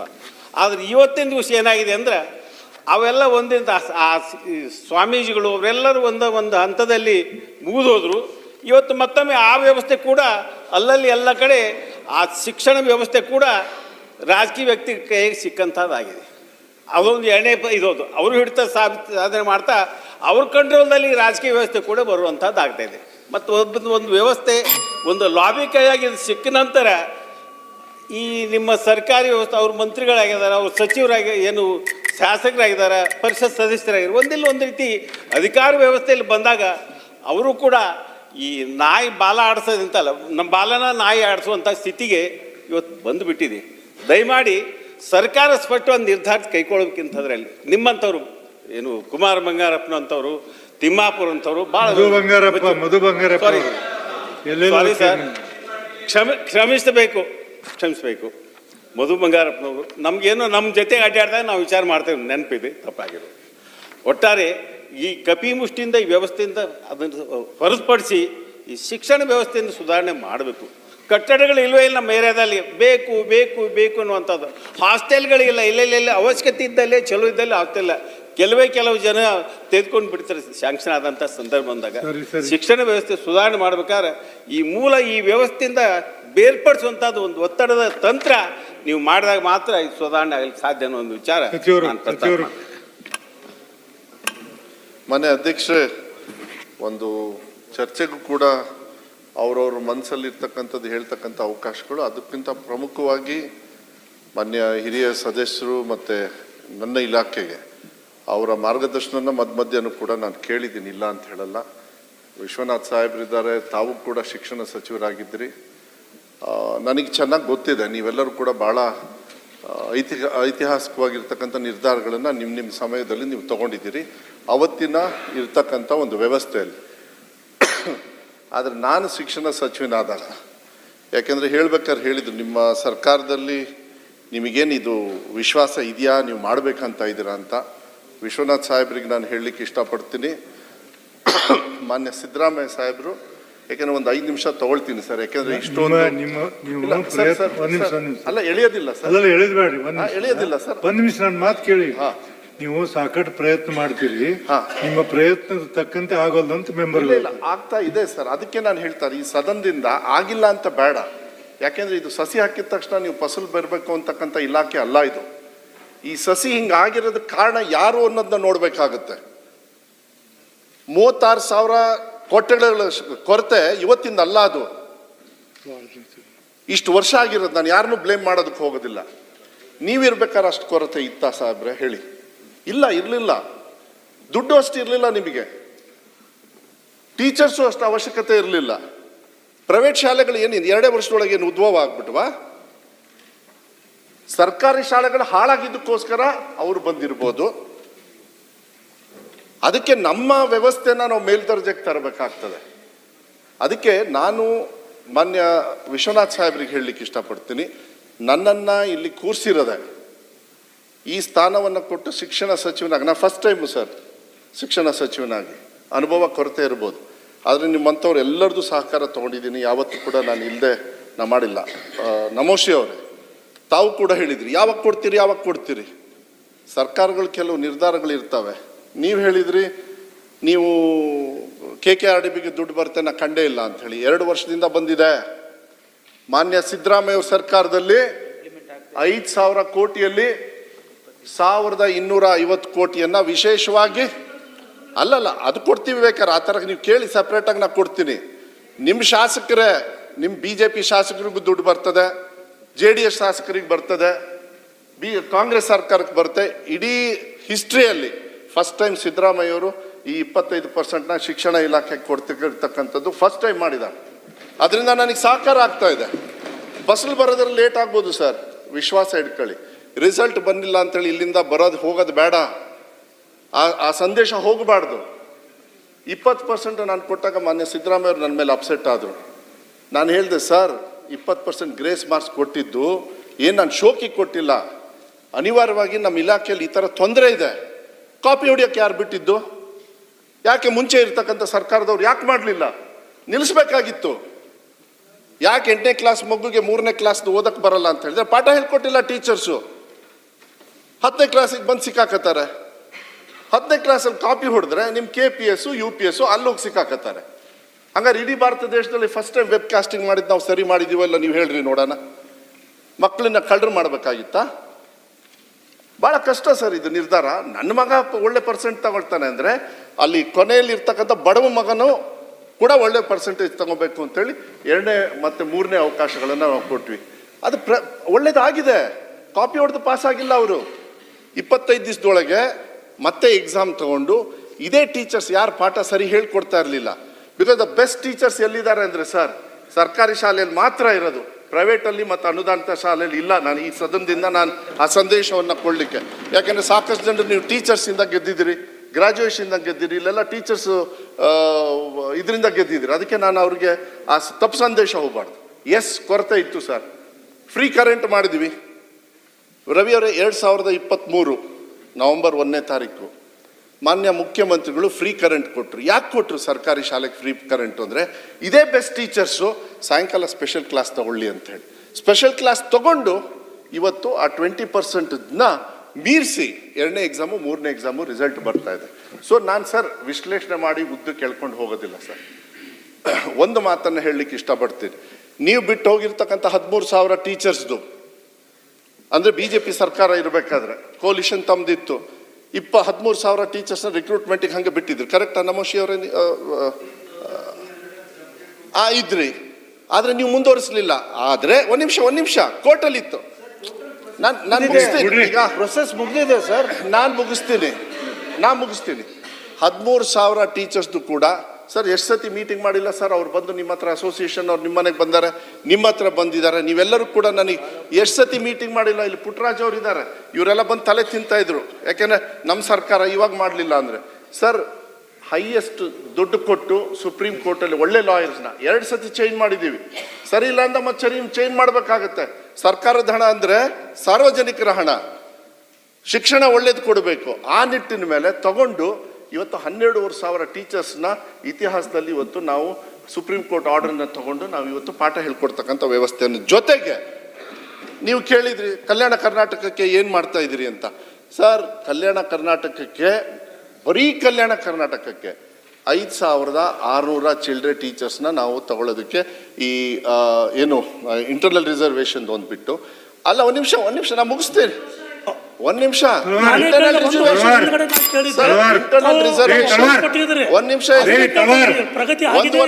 ಆದರೆ ಇವತ್ತಿನ ದಿವಸ ಏನಾಗಿದೆ ಅಂದ್ರೆ, ಅವೆಲ್ಲ ಒಂದಿಂದ ಆ ಸ್ವಾಮೀಜಿಗಳು ಅವರೆಲ್ಲರೂ ಒಂದು ಒಂದು ಹಂತದಲ್ಲಿ ಮುಗಿದೋದ್ರು. ಇವತ್ತು ಮತ್ತೊಮ್ಮೆ ಆ ವ್ಯವಸ್ಥೆ ಕೂಡ, ಅಲ್ಲಲ್ಲಿ ಎಲ್ಲ ಕಡೆ ಆ ಶಿಕ್ಷಣ ವ್ಯವಸ್ಥೆ ಕೂಡ ರಾಜಕೀಯ ವ್ಯಕ್ತಿ ಕೈಗೆ ಸಿಕ್ಕಂಥದ್ದಾಗಿದೆ ಅದೊಂದು ಎಣ್ಣೆ ಪ ಅವರು ಹಿಡಿತ ಸಾಧನೆ ಮಾಡ್ತಾ ಅವ್ರ ಕಂಟ್ರೋಲ್ನಲ್ಲಿ ರಾಜಕೀಯ ವ್ಯವಸ್ಥೆ ಕೂಡ ಬರುವಂಥದ್ದು ಆಗ್ತಾ ಇದೆ. ಮತ್ತು ಒಂದು ಒಂದು ವ್ಯವಸ್ಥೆ, ಒಂದು ಲಾಬಿ ಕೈಯಾಗಿ ಸಿಕ್ಕ ನಂತರ ಈ ನಿಮ್ಮ ಸರ್ಕಾರಿ ವ್ಯವಸ್ಥೆ, ಅವ್ರ ಮಂತ್ರಿಗಳಾಗಿದ್ದಾರೆ, ಅವ್ರ ಸಚಿವರಾಗಿ ಏನು ಶಾಸಕರಾಗಿದ್ದಾರೆ, ಪರಿಷತ್ ಸದಸ್ಯರಾಗಿದ್ದಾರೆ, ಒಂದಿಲ್ಲ ಒಂದು ರೀತಿ ಅಧಿಕಾರ ವ್ಯವಸ್ಥೆಯಲ್ಲಿ ಬಂದಾಗ ಅವರು ಕೂಡ ಈ ನಾಯಿ ಬಾಲ ಆಡಿಸೋದಂತಲ್ಲ ನಮ್ಮ ಬಾಲನ ನಾಯಿ ಆಡಿಸುವಂಥ ಸ್ಥಿತಿಗೆ ಇವತ್ತು ಬಂದುಬಿಟ್ಟಿದೆ. ದಯಮಾಡಿ ಸರ್ಕಾರ ಸ್ಪಷ್ಟವಾದ ನಿರ್ಧಾರ ಕೈಗೊಳ್ಬೇಕಂತದ್ರಲ್ಲಿ ನಿಮ್ಮಂಥವ್ರು ಏನು ಕುಮಾರ್ ಬಂಗಾರಪ್ಪನಂಥವ್ರು ತಿಮ್ಮಾಪುರ ಅಂಥವ್ರು ಭಾಳ ಮಧು ಬಂಗಾರಪ್ಪ ಮಧು ಬಂಗಾರಪ್ಪ ಸಾರಿ ಸರ್. ಕ್ಷಮಿಸಬೇಕು ಕ್ಷಮಿಸಬೇಕು. ಮಧು ಬಂಗಾರಪ್ಪನವರು ನಮಗೇನು ನಮ್ಮ ಜೊತೆ ಅಡ್ಡಾಡಿದಾಗ ನಾವು ವಿಚಾರ ಮಾಡ್ತೇವೆ ನೆನಪಿದೆ ತಪ್ಪಾಗಿರೋದು ಒಟ್ಟಾರೆ ಈ ಕಪಿ ಮುಷ್ಟಿಯಿಂದ ಈ ವ್ಯವಸ್ಥೆಯಿಂದ ಅದನ್ನು ಹೊರತುಪಡಿಸಿ ಈ ಶಿಕ್ಷಣ ವ್ಯವಸ್ಥೆಯಿಂದ ಸುಧಾರಣೆ ಮಾಡಬೇಕು. ಕಟ್ಟಡಗಳು ಇಲ್ವೇ ಇಲ್ಲ ನಮ್ಮ ಏರಿಯಾದಲ್ಲಿ ಬೇಕು ಬೇಕು ಬೇಕು ಅನ್ನುವಂಥದ್ದು. ಹಾಸ್ಟೆಲ್ಗಳಿಲ್ಲ ಇಲ್ಲೆಲ್ಲ ಅವಶ್ಯಕತೆ ಇದ್ದಲ್ಲೇ ಚಲೋ ಇದ್ದಲ್ಲಿ ಹಾಸ್ಟೆಲ್. ಕೆಲವೇ ಕೆಲವು ಜನ ತೆಗೆದುಕೊಂಡು ಬಿಡ್ತಾರೆ ಸ್ಯಾಂಕ್ಷನ್ ಆದಂಥ ಸಂದರ್ಭ ಬಂದಾಗ. ಶಿಕ್ಷಣ ವ್ಯವಸ್ಥೆ ಸುಧಾರಣೆ ಮಾಡ್ಬೇಕಾದ್ರೆ ಈ ಮೂಲ ಈ ವ್ಯವಸ್ಥೆಯಿಂದ ಬೇರ್ಪಡಿಸುವಂಥದ್ದು ಒಂದು ಒತ್ತಡದ ತಂತ್ರ ನೀವು ಮಾಡಿದಾಗ ಮಾತ್ರ ಇದು ಸುಧಾರಣೆ ಆಗಲಿಕ್ಕೆ ಸಾಧ್ಯ ಅನ್ನೋ ಒಂದು ವಿಚಾರ. ಮನೆ ಅಧ್ಯಕ್ಷರೇ ಒಂದು ಚರ್ಚೆಗೂ ಕೂಡ ಅವ್ರವ್ರ ಮನಸ್ಸಲ್ಲಿರ್ತಕ್ಕಂಥದ್ದು ಹೇಳ್ತಕ್ಕಂಥ ಅವಕಾಶಗಳು ಅದಕ್ಕಿಂತ ಪ್ರಮುಖವಾಗಿ ಮಾನ್ಯ ಹಿರಿಯ ಸದಸ್ಯರು ಮತ್ತು ನನ್ನ ಇಲಾಖೆಗೆ ಅವರ ಮಾರ್ಗದರ್ಶನ ಮಧ್ಯ ಮಧ್ಯನೂ ಕೂಡ ನಾನು ಕೇಳಿದ್ದೀನಿ, ಇಲ್ಲ ಅಂತ ಹೇಳಲ್ಲ. ವಿಶ್ವನಾಥ್ ಸಾಹೇಬ್ರಿದ್ದಾರೆ, ತಾವು ಕೂಡ ಶಿಕ್ಷಣ ಸಚಿವರಾಗಿದ್ದಿರಿ. ನನಗೆ ಚೆನ್ನಾಗಿ ಗೊತ್ತಿದೆ, ನೀವೆಲ್ಲರೂ ಕೂಡ ಭಾಳ ಐತಿಹ, ಐತಿಹಾಸಿಕವಾಗಿರ್ತಕ್ಕಂಥ ನಿರ್ಧಾರಗಳನ್ನು ನಿಮ್ಮ ನಿಮ್ಮ ಸಮಯದಲ್ಲಿ ನೀವು ತಗೊಂಡಿದ್ದೀರಿ. ಅವತ್ತಿನ ಇರ್ತಕ್ಕಂಥ ಒಂದು ವ್ಯವಸ್ಥೆಯಲ್ಲಿ ಆದರೆ ನಾನು ಶಿಕ್ಷಣ ಸಚಿವನಾದಾಗ ಯಾಕೆಂದರೆ ಹೇಳ್ಬೇಕಾದ್ರೆ ಹೇಳಿದ್ರು ನಿಮ್ಮ ಸರ್ಕಾರದಲ್ಲಿ ನಿಮಗೇನಿದು ವಿಶ್ವಾಸ ಇದೆಯಾ ನೀವು ಮಾಡಬೇಕಂತ ಇದ್ದೀರಾ ಅಂತ ವಿಶ್ವನಾಥ್ ಸಾಹೇಬ್ರಿಗೆ ನಾನು ಹೇಳಲಿಕ್ಕೆ ಇಷ್ಟಪಡ್ತೀನಿ ಮಾನ್ಯ ಸಿದ್ದರಾಮಯ್ಯ ಸಾಹೇಬರು ಯಾಕೆಂದ್ರೆ ಒಂದು ಐದು ನಿಮಿಷ ತಗೊಳ್ತೀನಿ ಸರ್ ಯಾಕೆಂದ್ರೆ ಇಷ್ಟೊಂದು ಅಲ್ಲ ಎಳೆಯೋದಿಲ್ಲ ಸರ್. ಎಳೆಯೋದಿಲ್ಲ ಸರ್. ಒಂದು ನಿಮಿಷ ನನ್ನ ಮಾತು ಕೇಳಿ ಹಾ. ನೀವು ಸಾಕಷ್ಟು ಪ್ರಯತ್ನ ಮಾಡ್ತೀರಿ. ಹಾ. ನಿಮ್ಮ ಪ್ರಯತ್ನದ ತಕ್ಕಂತೆ ಆಗೋಲ್ಲಂತ ಮೆಂಬರ್ ಇಲ್ಲ ಆಗ್ತಾ ಇದೆ ಸರ್. ಅದಕ್ಕೆ ನಾನು ಹೇಳ್ತಾರೆ ಈ ಸದನದಿಂದ ಆಗಿಲ್ಲ ಅಂತ ಬೇಡ. ಯಾಕೆಂದ್ರೆ ಇದು ಸಸಿ ಹಾಕಿದ ತಕ್ಷಣ ನೀವು ಫಸಲು ಬರಬೇಕು ಅಂತಕ್ಕಂಥ ಇಲಾಖೆ ಅಲ್ಲ ಇದು. ಈ ಸಸಿ ಹಿಂಗೆ ಆಗಿರೋದಕ್ಕೆ ಕಾರಣ ಯಾರು ಅನ್ನೋದನ್ನ ನೋಡ್ಬೇಕಾಗುತ್ತೆ. ಮೂವತ್ತಾರು ಸಾವಿರ ಕೊಠಡಿಗಳ ಕೊರತೆ ಇವತ್ತಿಂದ ಅಲ್ಲ ಅದು. ಇಷ್ಟು ವರ್ಷ ಆಗಿರೋದು ನಾನು ಯಾರನ್ನೂ ಬ್ಲೇಮ್ ಮಾಡೋದಕ್ಕೆ ಹೋಗೋದಿಲ್ಲ. ನೀವಿರ್ಬೇಕಾದ್ರೆ ಅಷ್ಟು ಕೊರತೆ ಇತ್ತಾ ಸಾಹೇಬ್ರೆ? ಹೇಳಿ. ಇಲ್ಲ, ಇರಲಿಲ್ಲ. ದುಡ್ಡು ಅಷ್ಟು ಇರಲಿಲ್ಲ ನಿಮಗೆ. ಟೀಚರ್ಸು ಅಷ್ಟು ಅವಶ್ಯಕತೆ ಇರಲಿಲ್ಲ. ಪ್ರೈವೇಟ್ ಶಾಲೆಗಳು ಏನಿದೆ ಎರಡೇ ವರ್ಷದೊಳಗೆ ಏನು ಉದ್ಭವ ಆಗ್ಬಿಟ್ವಾ? ಸರ್ಕಾರಿ ಶಾಲೆಗಳು ಹಾಳಾಗಿದ್ದಕ್ಕೋಸ್ಕರ ಅವರು ಬಂದಿರ್ಬೋದು. ಅದಕ್ಕೆ ನಮ್ಮ ವ್ಯವಸ್ಥೆನ ನಾವು ಮೇಲ್ದರ್ಜೆಗೆ ತರಬೇಕಾಗ್ತದೆ. ಅದಕ್ಕೆ ನಾನು ಮಾನ್ಯ ವಿಶ್ವನಾಥ್ ಸಾಹೇಬ್ರಿಗೆ ಹೇಳಲಿಕ್ಕೆ ಇಷ್ಟಪಡ್ತೀನಿ. ನನ್ನನ್ನು ಇಲ್ಲಿ ಕೂರಿಸಿರೋದೆ. ಈ ಸ್ಥಾನವನ್ನು ಕೊಟ್ಟು ಶಿಕ್ಷಣ ಸಚಿವನಾಗಿ ನಾನು ಫಸ್ಟ್ ಟೈಮು ಸರ್ ಶಿಕ್ಷಣ ಸಚಿವನಾಗಿ. ಅನುಭವ ಕೊರತೆ ಇರ್ಬೋದು. ಆದರೆ ನಿಮ್ಮಂಥವ್ರು ಎಲ್ಲರದ್ದು ಸಹಕಾರ ತೊಗೊಂಡಿದ್ದೀನಿ. ಯಾವತ್ತೂ ಕೂಡ ನಾನು ಇಲ್ಲದೆ ನಾ ಮಾಡಿಲ್ಲ. ನಮೋಶಿ ಅವರೇ ತಾವು ಕೂಡ ಹೇಳಿದ್ರಿ. ಯಾವಾಗ ಕೊಡ್ತೀರಿ ಯಾವಾಗ ಕೊಡ್ತೀರಿ? ಸರ್ಕಾರಗಳು ಕೆಲವು ನಿರ್ಧಾರಗಳು ಇರ್ತವೆ. ನೀವು ಹೇಳಿದ್ರಿ ನೀವು ಕೆ ಕೆ ಆರ್ ಡಿ ಬಿಗೆ ದುಡ್ಡು ಬರುತ್ತೆ ನಾ ಕಂಡೇ ಇಲ್ಲ ಅಂತ ಹೇಳಿ. ಎರಡು ವರ್ಷದಿಂದ ಬಂದಿದೆ. ಮಾನ್ಯ ಸಿದ್ದರಾಮಯ್ಯ ಸರ್ಕಾರದಲ್ಲಿ ಐದು ಸಾವಿರ ಕೋಟಿಯಲ್ಲಿ ಸಾವಿರದ ಇನ್ನೂರ ಐವತ್ತು ಕೋಟಿಯನ್ನ ವಿಶೇಷವಾಗಿ, ಅಲ್ಲಲ್ಲ, ಅದು ಕೊಡ್ತೀವಿ ಬೇಕಾದ್ರೆ ಆ ಥರ ನೀವು ಕೇಳಿ ಸಪ್ರೇಟಾಗಿ ನಾ ಕೊಡ್ತೀನಿ. ನಿಮ್ಮ ಶಾಸಕರೇ ನಿಮ್ಮ ಬಿ ಜೆ ಪಿ ಶಾಸಕರಿಗೂ ದುಡ್ಡು ಬರ್ತದೆ ಜೆ ಡಿ ಎಸ್ ಶಾಸಕರಿಗೆ ಬರ್ತದೆ, ಬಿ, ಕಾಂಗ್ರೆಸ್ ಸರ್ಕಾರಕ್ಕೆ ಬರುತ್ತೆ, ಇಡೀ ಹಿಸ್ಟ್ರಿಯಲ್ಲಿ ಫಸ್ಟ್ ಟೈಮ್ ಸಿದ್ದರಾಮಯ್ಯವರು ಈ ಇಪ್ಪತ್ತೈದು ಪರ್ಸೆಂಟ್ನ ಶಿಕ್ಷಣ ಇಲಾಖೆಗೆ ಕೊಡ್ತಿರ್ತಕ್ಕಂಥದ್ದು ಫಸ್ಟ್ ಟೈಮ್ ಮಾಡಿದ ಅದರಿಂದ ನನಗೆ ಸಹಕಾರ ಆಗ್ತಾ ಇದೆ. ಫಸಲು ಬರೋದ್ರಲ್ಲಿ ಲೇಟ್ ಆಗ್ಬೋದು ಸರ್ ವಿಶ್ವಾಸ ಇಟ್ಕೊಳ್ಳಿ ರಿಸಲ್ಟ್ ಬಂದಿಲ್ಲ ಅಂತೇಳಿ ಇಲ್ಲಿಂದ ಬರೋದು ಹೋಗೋದು ಬೇಡ. ಆ ಆ ಸಂದೇಶ ಹೋಗಬಾರ್ದು. ಇಪ್ಪತ್ತು ಪರ್ಸೆಂಟ್ ನಾನು ಕೊಟ್ಟಾಗ ಮಾನ್ಯ ಸಿದ್ದರಾಮಯ್ಯವ್ರು ನನ್ನ ಮೇಲೆ ಅಪ್ಸೆಟ್ ಆದರು. ನಾನು ಹೇಳಿದೆ, ಸರ್, ಇಪ್ಪತ್ತು ಪರ್ಸೆಂಟ್ ಗ್ರೇಸ್ ಮಾರ್ಕ್ಸ್ ಕೊಟ್ಟಿದ್ದು, ಏನು ನಾನು ಶೋಕಿಗೆ ಕೊಟ್ಟಿಲ್ಲ. ಅನಿವಾರ್ಯವಾಗಿ ನಮ್ಮ ಇಲಾಖೆಯಲ್ಲಿ ಈ ಥರ ತೊಂದರೆ ಇದೆ. ಕಾಪಿ ಹೊಡಿಯೋಕ್ಕೆ ಯಾರು ಬಿಟ್ಟಿದ್ದು? ಯಾಕೆ ಮುಂಚೆ ಇರ್ತಕ್ಕಂಥ ಸರ್ಕಾರದವ್ರು ಯಾಕೆ ಮಾಡಲಿಲ್ಲ? ನಿಲ್ಲಿಸ್ಬೇಕಾಗಿತ್ತು. ಯಾಕೆ ಎಂಟನೇ ಕ್ಲಾಸ್ ಮಗುಗೆ ಮೂರನೇ ಕ್ಲಾಸ್ದು ಓದಕ್ಕೆ ಬರಲ್ಲ ಅಂತ ಹೇಳಿದ್ರೆ ಪಾಠ ಹೇಳ್ಕೊಟ್ಟಿಲ್ಲ ಟೀಚರ್ಸು. ಹತ್ತನೇ ಕ್ಲಾಸಿಗೆ ಬಂದು ಸಿಕ್ಕಾಕತ್ತಾರೆ. ಹತ್ತನೇ ಕ್ಲಾಸಲ್ಲಿ ಕಾಪಿ ಹೊಡೆದ್ರೆ ನಿಮ್ಮ K P S U P S ಅಲ್ಲೋಗಿ ಸಿಕ್ಕಾಕತ್ತಾರೆ. ಹಂಗಾರೆ ಇಡೀ ಭಾರತ ದೇಶದಲ್ಲಿ ಫಸ್ಟ್ ಟೈಮ್ ವೆಬ್ ಕಾಸ್ಟಿಂಗ್ ಮಾಡಿದ್ದು ನಾವು ಸರಿ ಮಾಡಿದೀವಲ್ಲ ನೀವು ಹೇಳ್ರಿ ನೋಡೋಣ. ಮಕ್ಕಳನ್ನ ಕಳ್ಳರು ಮಾಡಬೇಕಾಗಿತ್ತಾ? ಭಾಳ ಕಷ್ಟ ಸರ್ ಇದು ನಿರ್ಧಾರ. ನನ್ನ ಮಗ ಒಳ್ಳೆ ಪರ್ಸೆಂಟ್ ತಗೊಳ್ತಾನೆ ಅಂದರೆ ಅಲ್ಲಿ ಕೊನೆಯಲ್ಲಿ ಇರ್ತಕ್ಕಂಥ ಬಡವ ಮಗನು ಕೂಡ ಒಳ್ಳೆ ಪರ್ಸೆಂಟೇಜ್ ತಗೋಬೇಕು ಅಂತೇಳಿ ಎರಡನೇ ಮತ್ತು ಮೂರನೇ ಅವಕಾಶಗಳನ್ನು ನಾವು ಕೊಟ್ವಿ. ಅದು ಪ್ರ ಒಳ್ಳೇದಾಗಿದೆ. ಕಾಪಿ ಹೊಡೆದು ಪಾಸ್ ಆಗಿಲ್ಲ ಅವರು. ಇಪ್ಪತ್ತೈದು ದಿವಸದೊಳಗೆ ಮತ್ತೆ ಎಕ್ಸಾಮ್ ತಗೊಂಡು ಇದೇ ಟೀಚರ್ಸ್ ಯಾರು ಪಾಠ ಸರಿ ಹೇಳ್ಕೊಡ್ತಾ ಇರಲಿಲ್ಲ. ಬಿಕಾಸ್ ದ ಬೆಸ್ಟ್ ಟೀಚರ್ಸ್ ಎಲ್ಲಿದ್ದಾರೆ ಅಂದರೆ ಸರ್ ಸರ್ಕಾರಿ ಶಾಲೆಯಲ್ಲಿ ಮಾತ್ರ ಇರೋದು. ಪ್ರೈವೇಟಲ್ಲಿ ಮತ್ತು ಅನುದಾನಿತ ಶಾಲೆಯಲ್ಲಿ ಇಲ್ಲ. ನಾನು ಈ ಸದನದಿಂದ ನಾನು ಆ ಸಂದೇಶವನ್ನು ಕೊಡಲಿಕ್ಕೆ. ಯಾಕೆಂದರೆ ಸಾಕಷ್ಟು ಜನರು ನೀವು ಟೀಚರ್ಸಿಂದ ಗೆದ್ದಿದ್ದೀರಿ ಗ್ರಾಜುಯೇಷನ್ ಗೆದ್ದಿರಿ ಇಲ್ಲೆಲ್ಲ ಟೀಚರ್ಸ್ ಇದರಿಂದ ಗೆದ್ದಿದ್ದೀರಿ. ಅದಕ್ಕೆ ನಾನು ಅವ್ರಿಗೆ ಆ ತಪ್ಪು ಸಂದೇಶ ಹೋಗಬಾರ್ದು. ಎಸ್ ಕೊರತೆ ಇತ್ತು ಸರ್ ಫ್ರೀ ಕರೆಂಟ್ ಮಾಡಿದ್ವಿ ರವಿ ಅವರೇ ಎರಡು ಸಾವಿರದ ಇಪ್ಪತ್ತ್ಮೂರು ನವಂಬರ್ ಒಂದನೇ ತಾರೀಕು. ಮಾನ್ಯ ಮುಖ್ಯಮಂತ್ರಿಗಳು ಫ್ರೀ ಕರೆಂಟ್ ಕೊಟ್ಟರು ಯಾಕೆ ಕೊಟ್ಟರು ಸರ್ಕಾರಿ ಶಾಲೆಗೆ ಫ್ರೀ ಕರೆಂಟ್ ಅಂದರೆ ಇದೇ ಬೆಸ್ಟ್ ಟೀಚರ್ಸು ಸಾಯಂಕಾಲ ಸ್ಪೆಷಲ್ ಕ್ಲಾಸ್ ತಗೊಳ್ಳಿ ಅಂತ ಹೇಳಿ. ಸ್ಪೆಷಲ್ ಕ್ಲಾಸ್ ತಗೊಂಡು ಇವತ್ತು ಆ ಟ್ವೆಂಟಿ ಪರ್ಸೆಂಟ್ನ ಮೀರಿಸಿ ಎರಡನೇ ಎಕ್ಸಾಮು ಮೂರನೇ ಎಕ್ಸಾಮು ರಿಸಲ್ಟ್ ಬರ್ತಾ ಇದೆ. ಸೊ ನಾನು ಸರ್ ವಿಶ್ಲೇಷಣೆ ಮಾಡಿ ಉದ್ದು ಕೇಳ್ಕೊಂಡು ಹೋಗೋದಿಲ್ಲ ಸರ್ (coughs) ಒಂದು ಮಾತನ್ನು ಹೇಳಲಿಕ್ಕೆ ಇಷ್ಟಪಡ್ತೀನಿ. ನೀವು ಬಿಟ್ಟು ಹೋಗಿರ್ತಕ್ಕಂಥ ಹದಿಮೂರು ಸಾವಿರ ಟೀಚರ್ಸ್ದು ಅಂದರೆ ಬಿ ಜೆ ಪಿ ಸರ್ಕಾರ ಇರಬೇಕಾದ್ರೆ ಕೋಲಿಷನ್ ತಮ್ಮದಿತ್ತು ಇಪ್ಪ ಹದಿಮೂರು ಸಾವಿರ ಟೀಚರ್ಸ್ನ ರಿಕ್ರೂಟ್ಮೆಂಟಿಗೆ ಹಂಗೆ ಬಿಟ್ಟಿದ್ರು. ಕರೆಕ್ಟ್ ನಮೋಶಿ ಅವರೇ? ಆ, ಇದ್ರಿ. ಆದರೆ ನೀವು ಮುಂದುವರಿಸಲಿಲ್ಲ. ಆದರೆ ಒಂದು ನಿಮಿಷ ಒಂದು ನಿಮಿಷ. ಕೋರ್ಟಲ್ಲಿತ್ತು. ನಾನು ನಾನು ಮುಗಿಸ್ತೀನಿ. ಈಗ ಪ್ರೊಸೆಸ್ ಮುಗಿದಿದೆ ಸರ್ ನಾನು ಮುಗಿಸ್ತೀನಿ. ನಾನು ಮುಗಿಸ್ತೀನಿ. ಹದಿಮೂರು ಸಾವಿರ ಟೀಚರ್ಸ್ದು ಕೂಡ ಸರ್, ಎಷ್ಟು ಸತಿ ಮೀಟಿಂಗ್ ಮಾಡಿಲ್ಲ ಸರ್, ಅವ್ರು ಬಂದು ನಿಮ್ಮ ಹತ್ರ ಅಸೋಸಿಯೇಷನ್ ಅವ್ರು ನಿಮ್ಮ ಮನೆಗೆ ಬಂದಾರೆ, ನಿಮ್ಮ ಹತ್ರ ಬಂದಿದ್ದಾರೆ, ನೀವೆಲ್ಲರೂ ಕೂಡ ನನಗೆ ಎಷ್ಟು ಸತಿ ಮೀಟಿಂಗ್ ಮಾಡಿಲ್ಲ, ಇಲ್ಲಿ ಪುಟ್ಟರಾಜ್ ಅವ್ರು ಇದ್ದಾರೆ ಇವರೆಲ್ಲ ಬಂದು ತಲೆ ತಿಂತಾ ಇದ್ರು. ಯಾಕೆಂದ್ರೆ ನಮ್ಮ ಸರ್ಕಾರ ಇವಾಗ ಮಾಡಲಿಲ್ಲ ಅಂದರೆ. ಸರ್ ಹೈಯೆಸ್ಟ್ ದುಡ್ಡು ಕೊಟ್ಟು ಸುಪ್ರೀಂ ಕೋರ್ಟಲ್ಲಿ ಒಳ್ಳೆ ಲಾಯರ್ಸ್ನ ಎರಡು ಸತಿ ಚೇಂಜ್ ಮಾಡಿದ್ದೀವಿ. ಸರಿ ಇಲ್ಲ ಅಂದ ಮತ್ತೆ ಸರಿ ಚೇಂಜ್ ಮಾಡಬೇಕಾಗತ್ತೆ. ಸರ್ಕಾರದ ಹಣ ಅಂದರೆ ಸಾರ್ವಜನಿಕರ ಹಣ. ಶಿಕ್ಷಣ ಒಳ್ಳೇದು ಕೊಡಬೇಕು. ಆ ನಿಟ್ಟಿನ ಮೇಲೆ ತಗೊಂಡು ಇವತ್ತು ಹನ್ನೆರಡುವರೆ ಸಾವಿರ ಟೀಚರ್ಸ್ನ ಇತಿಹಾಸದಲ್ಲಿ ಇವತ್ತು ನಾವು ಸುಪ್ರೀಂ ಕೋರ್ಟ್ ಆರ್ಡರ್ನ ತಗೊಂಡು ನಾವು ಇವತ್ತು ಪಾಠ ಹೇಳ್ಕೊಡ್ತಕ್ಕಂಥ ವ್ಯವಸ್ಥೆಯನ್ನು ಜೊತೆಗೆ ನೀವು ಕೇಳಿದ್ರಿ, ಕಲ್ಯಾಣ ಕರ್ನಾಟಕಕ್ಕೆ ಏನು ಮಾಡ್ತಾ ಇದ್ದೀರಿ ಅಂತ. ಸರ್, ಕಲ್ಯಾಣ ಕರ್ನಾಟಕಕ್ಕೆ, ಬರೀ ಕಲ್ಯಾಣ ಕರ್ನಾಟಕಕ್ಕೆ ಐದು ಸಾವಿರದ ಆರುನೂರ ಚಿಲ್ಡ್ರೆ ಟೀಚರ್ಸ್ನ ನಾವು ತಗೊಳ್ಳೋದಕ್ಕೆ ಈ ಏನು ಇಂಟರ್ನಲ್ ರಿಸರ್ವೇಷನ್ ಒಂದು ಬಿಟ್ಟು. ಅಲ್ಲ, ಒಂದು ನಿಮಿಷ ಒಂದು ನಿಮಿಷ ನಾನು ಮುಗಿಸ್ತೇನೆ. ಒಂದು ನಿಮಿಷ. ಒಂದು ನಿಮಿಷ. ಪ್ರಗತಿ ಆಗಿದೆ.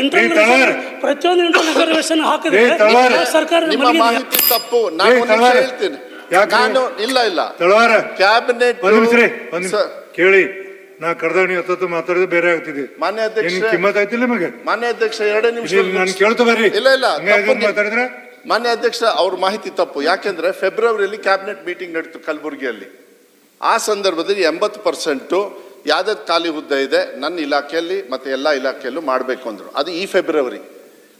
ಇಂಟರ್ನಲ್ ತಳವಾರ್. ಪ್ರತಿಯೊಂದು ಇಂಟರ್ನಲ್ ರಿಸರ್ವೇಶನ್ ಹಾಕಿದ್ರೆ ರೇ, ತಳವಾರ್. ಸರ್ಕಾರ ನಿಮ್ಮ ಮಾಹಿತಿ ತಪ್ಪು. ನಾನು ರೇ, ಒಂದು ನಿಮಿಷ ಹೇಳ್ತೀನಿ. ನಾನು ಇಲ್ಲ ಇಲ್ಲ. ತಳವಾರ. ಕ್ಯಾಬಿನೆಟ್ ಕೇಳಿ. ನಾ ಕಡ್ದಾಗ ನೀವು ಹತ್ತತ್ತು ಮಾತಾಡಿದ್ರೆ ಬೇರೆ ಆಗ್ತಿದೆ. ಮಾನ್ಯ ಅಧ್ಯಕ್ಷ. ಕಿಮ್ಮತ್ ಆಯ್ತಿಲ್ಲ ನಿಮಗೆ? ಮಾನ್ಯ ಅಧ್ಯಕ್ಷ ಎರಡೇ ನಿಮಿಷ ನಾನು ಕೇಳ್ತಾ ಬರ್ರಿ. ಇಲ್ಲ ಇಲ್ಲ ಮಾತಾಡಿದ್ರೆ? ಮಾನ್ಯ ಅಧ್ಯಕ್ಷ ಅವ್ರ ಮಾಹಿತಿ ತಪ್ಪು. ಯಾಕೆಂದ್ರೆ ಫೆಬ್ರವರಿಯಲ್ಲಿ ಕ್ಯಾಬಿನೆಟ್ ಮೀಟಿಂಗ್ ನಡೀತು ಕಲಬುರಗಿಯಲ್ಲಿ. ಆ ಸಂದರ್ಭದಲ್ಲಿ ಎಂಬತ್ತು ಪರ್ಸೆಂಟು ಯಾವ್ದಾದ್ರು ಖಾಲಿ ಹುದ್ದೆ ಇದೆ ನನ್ನ ಇಲಾಖೆಯಲ್ಲಿ ಮತ್ತೆ ಎಲ್ಲ ಇಲಾಖೆಯಲ್ಲೂ ಮಾಡಬೇಕು ಅಂದರು. ಅದು ಈ ಫೆಬ್ರವರಿ.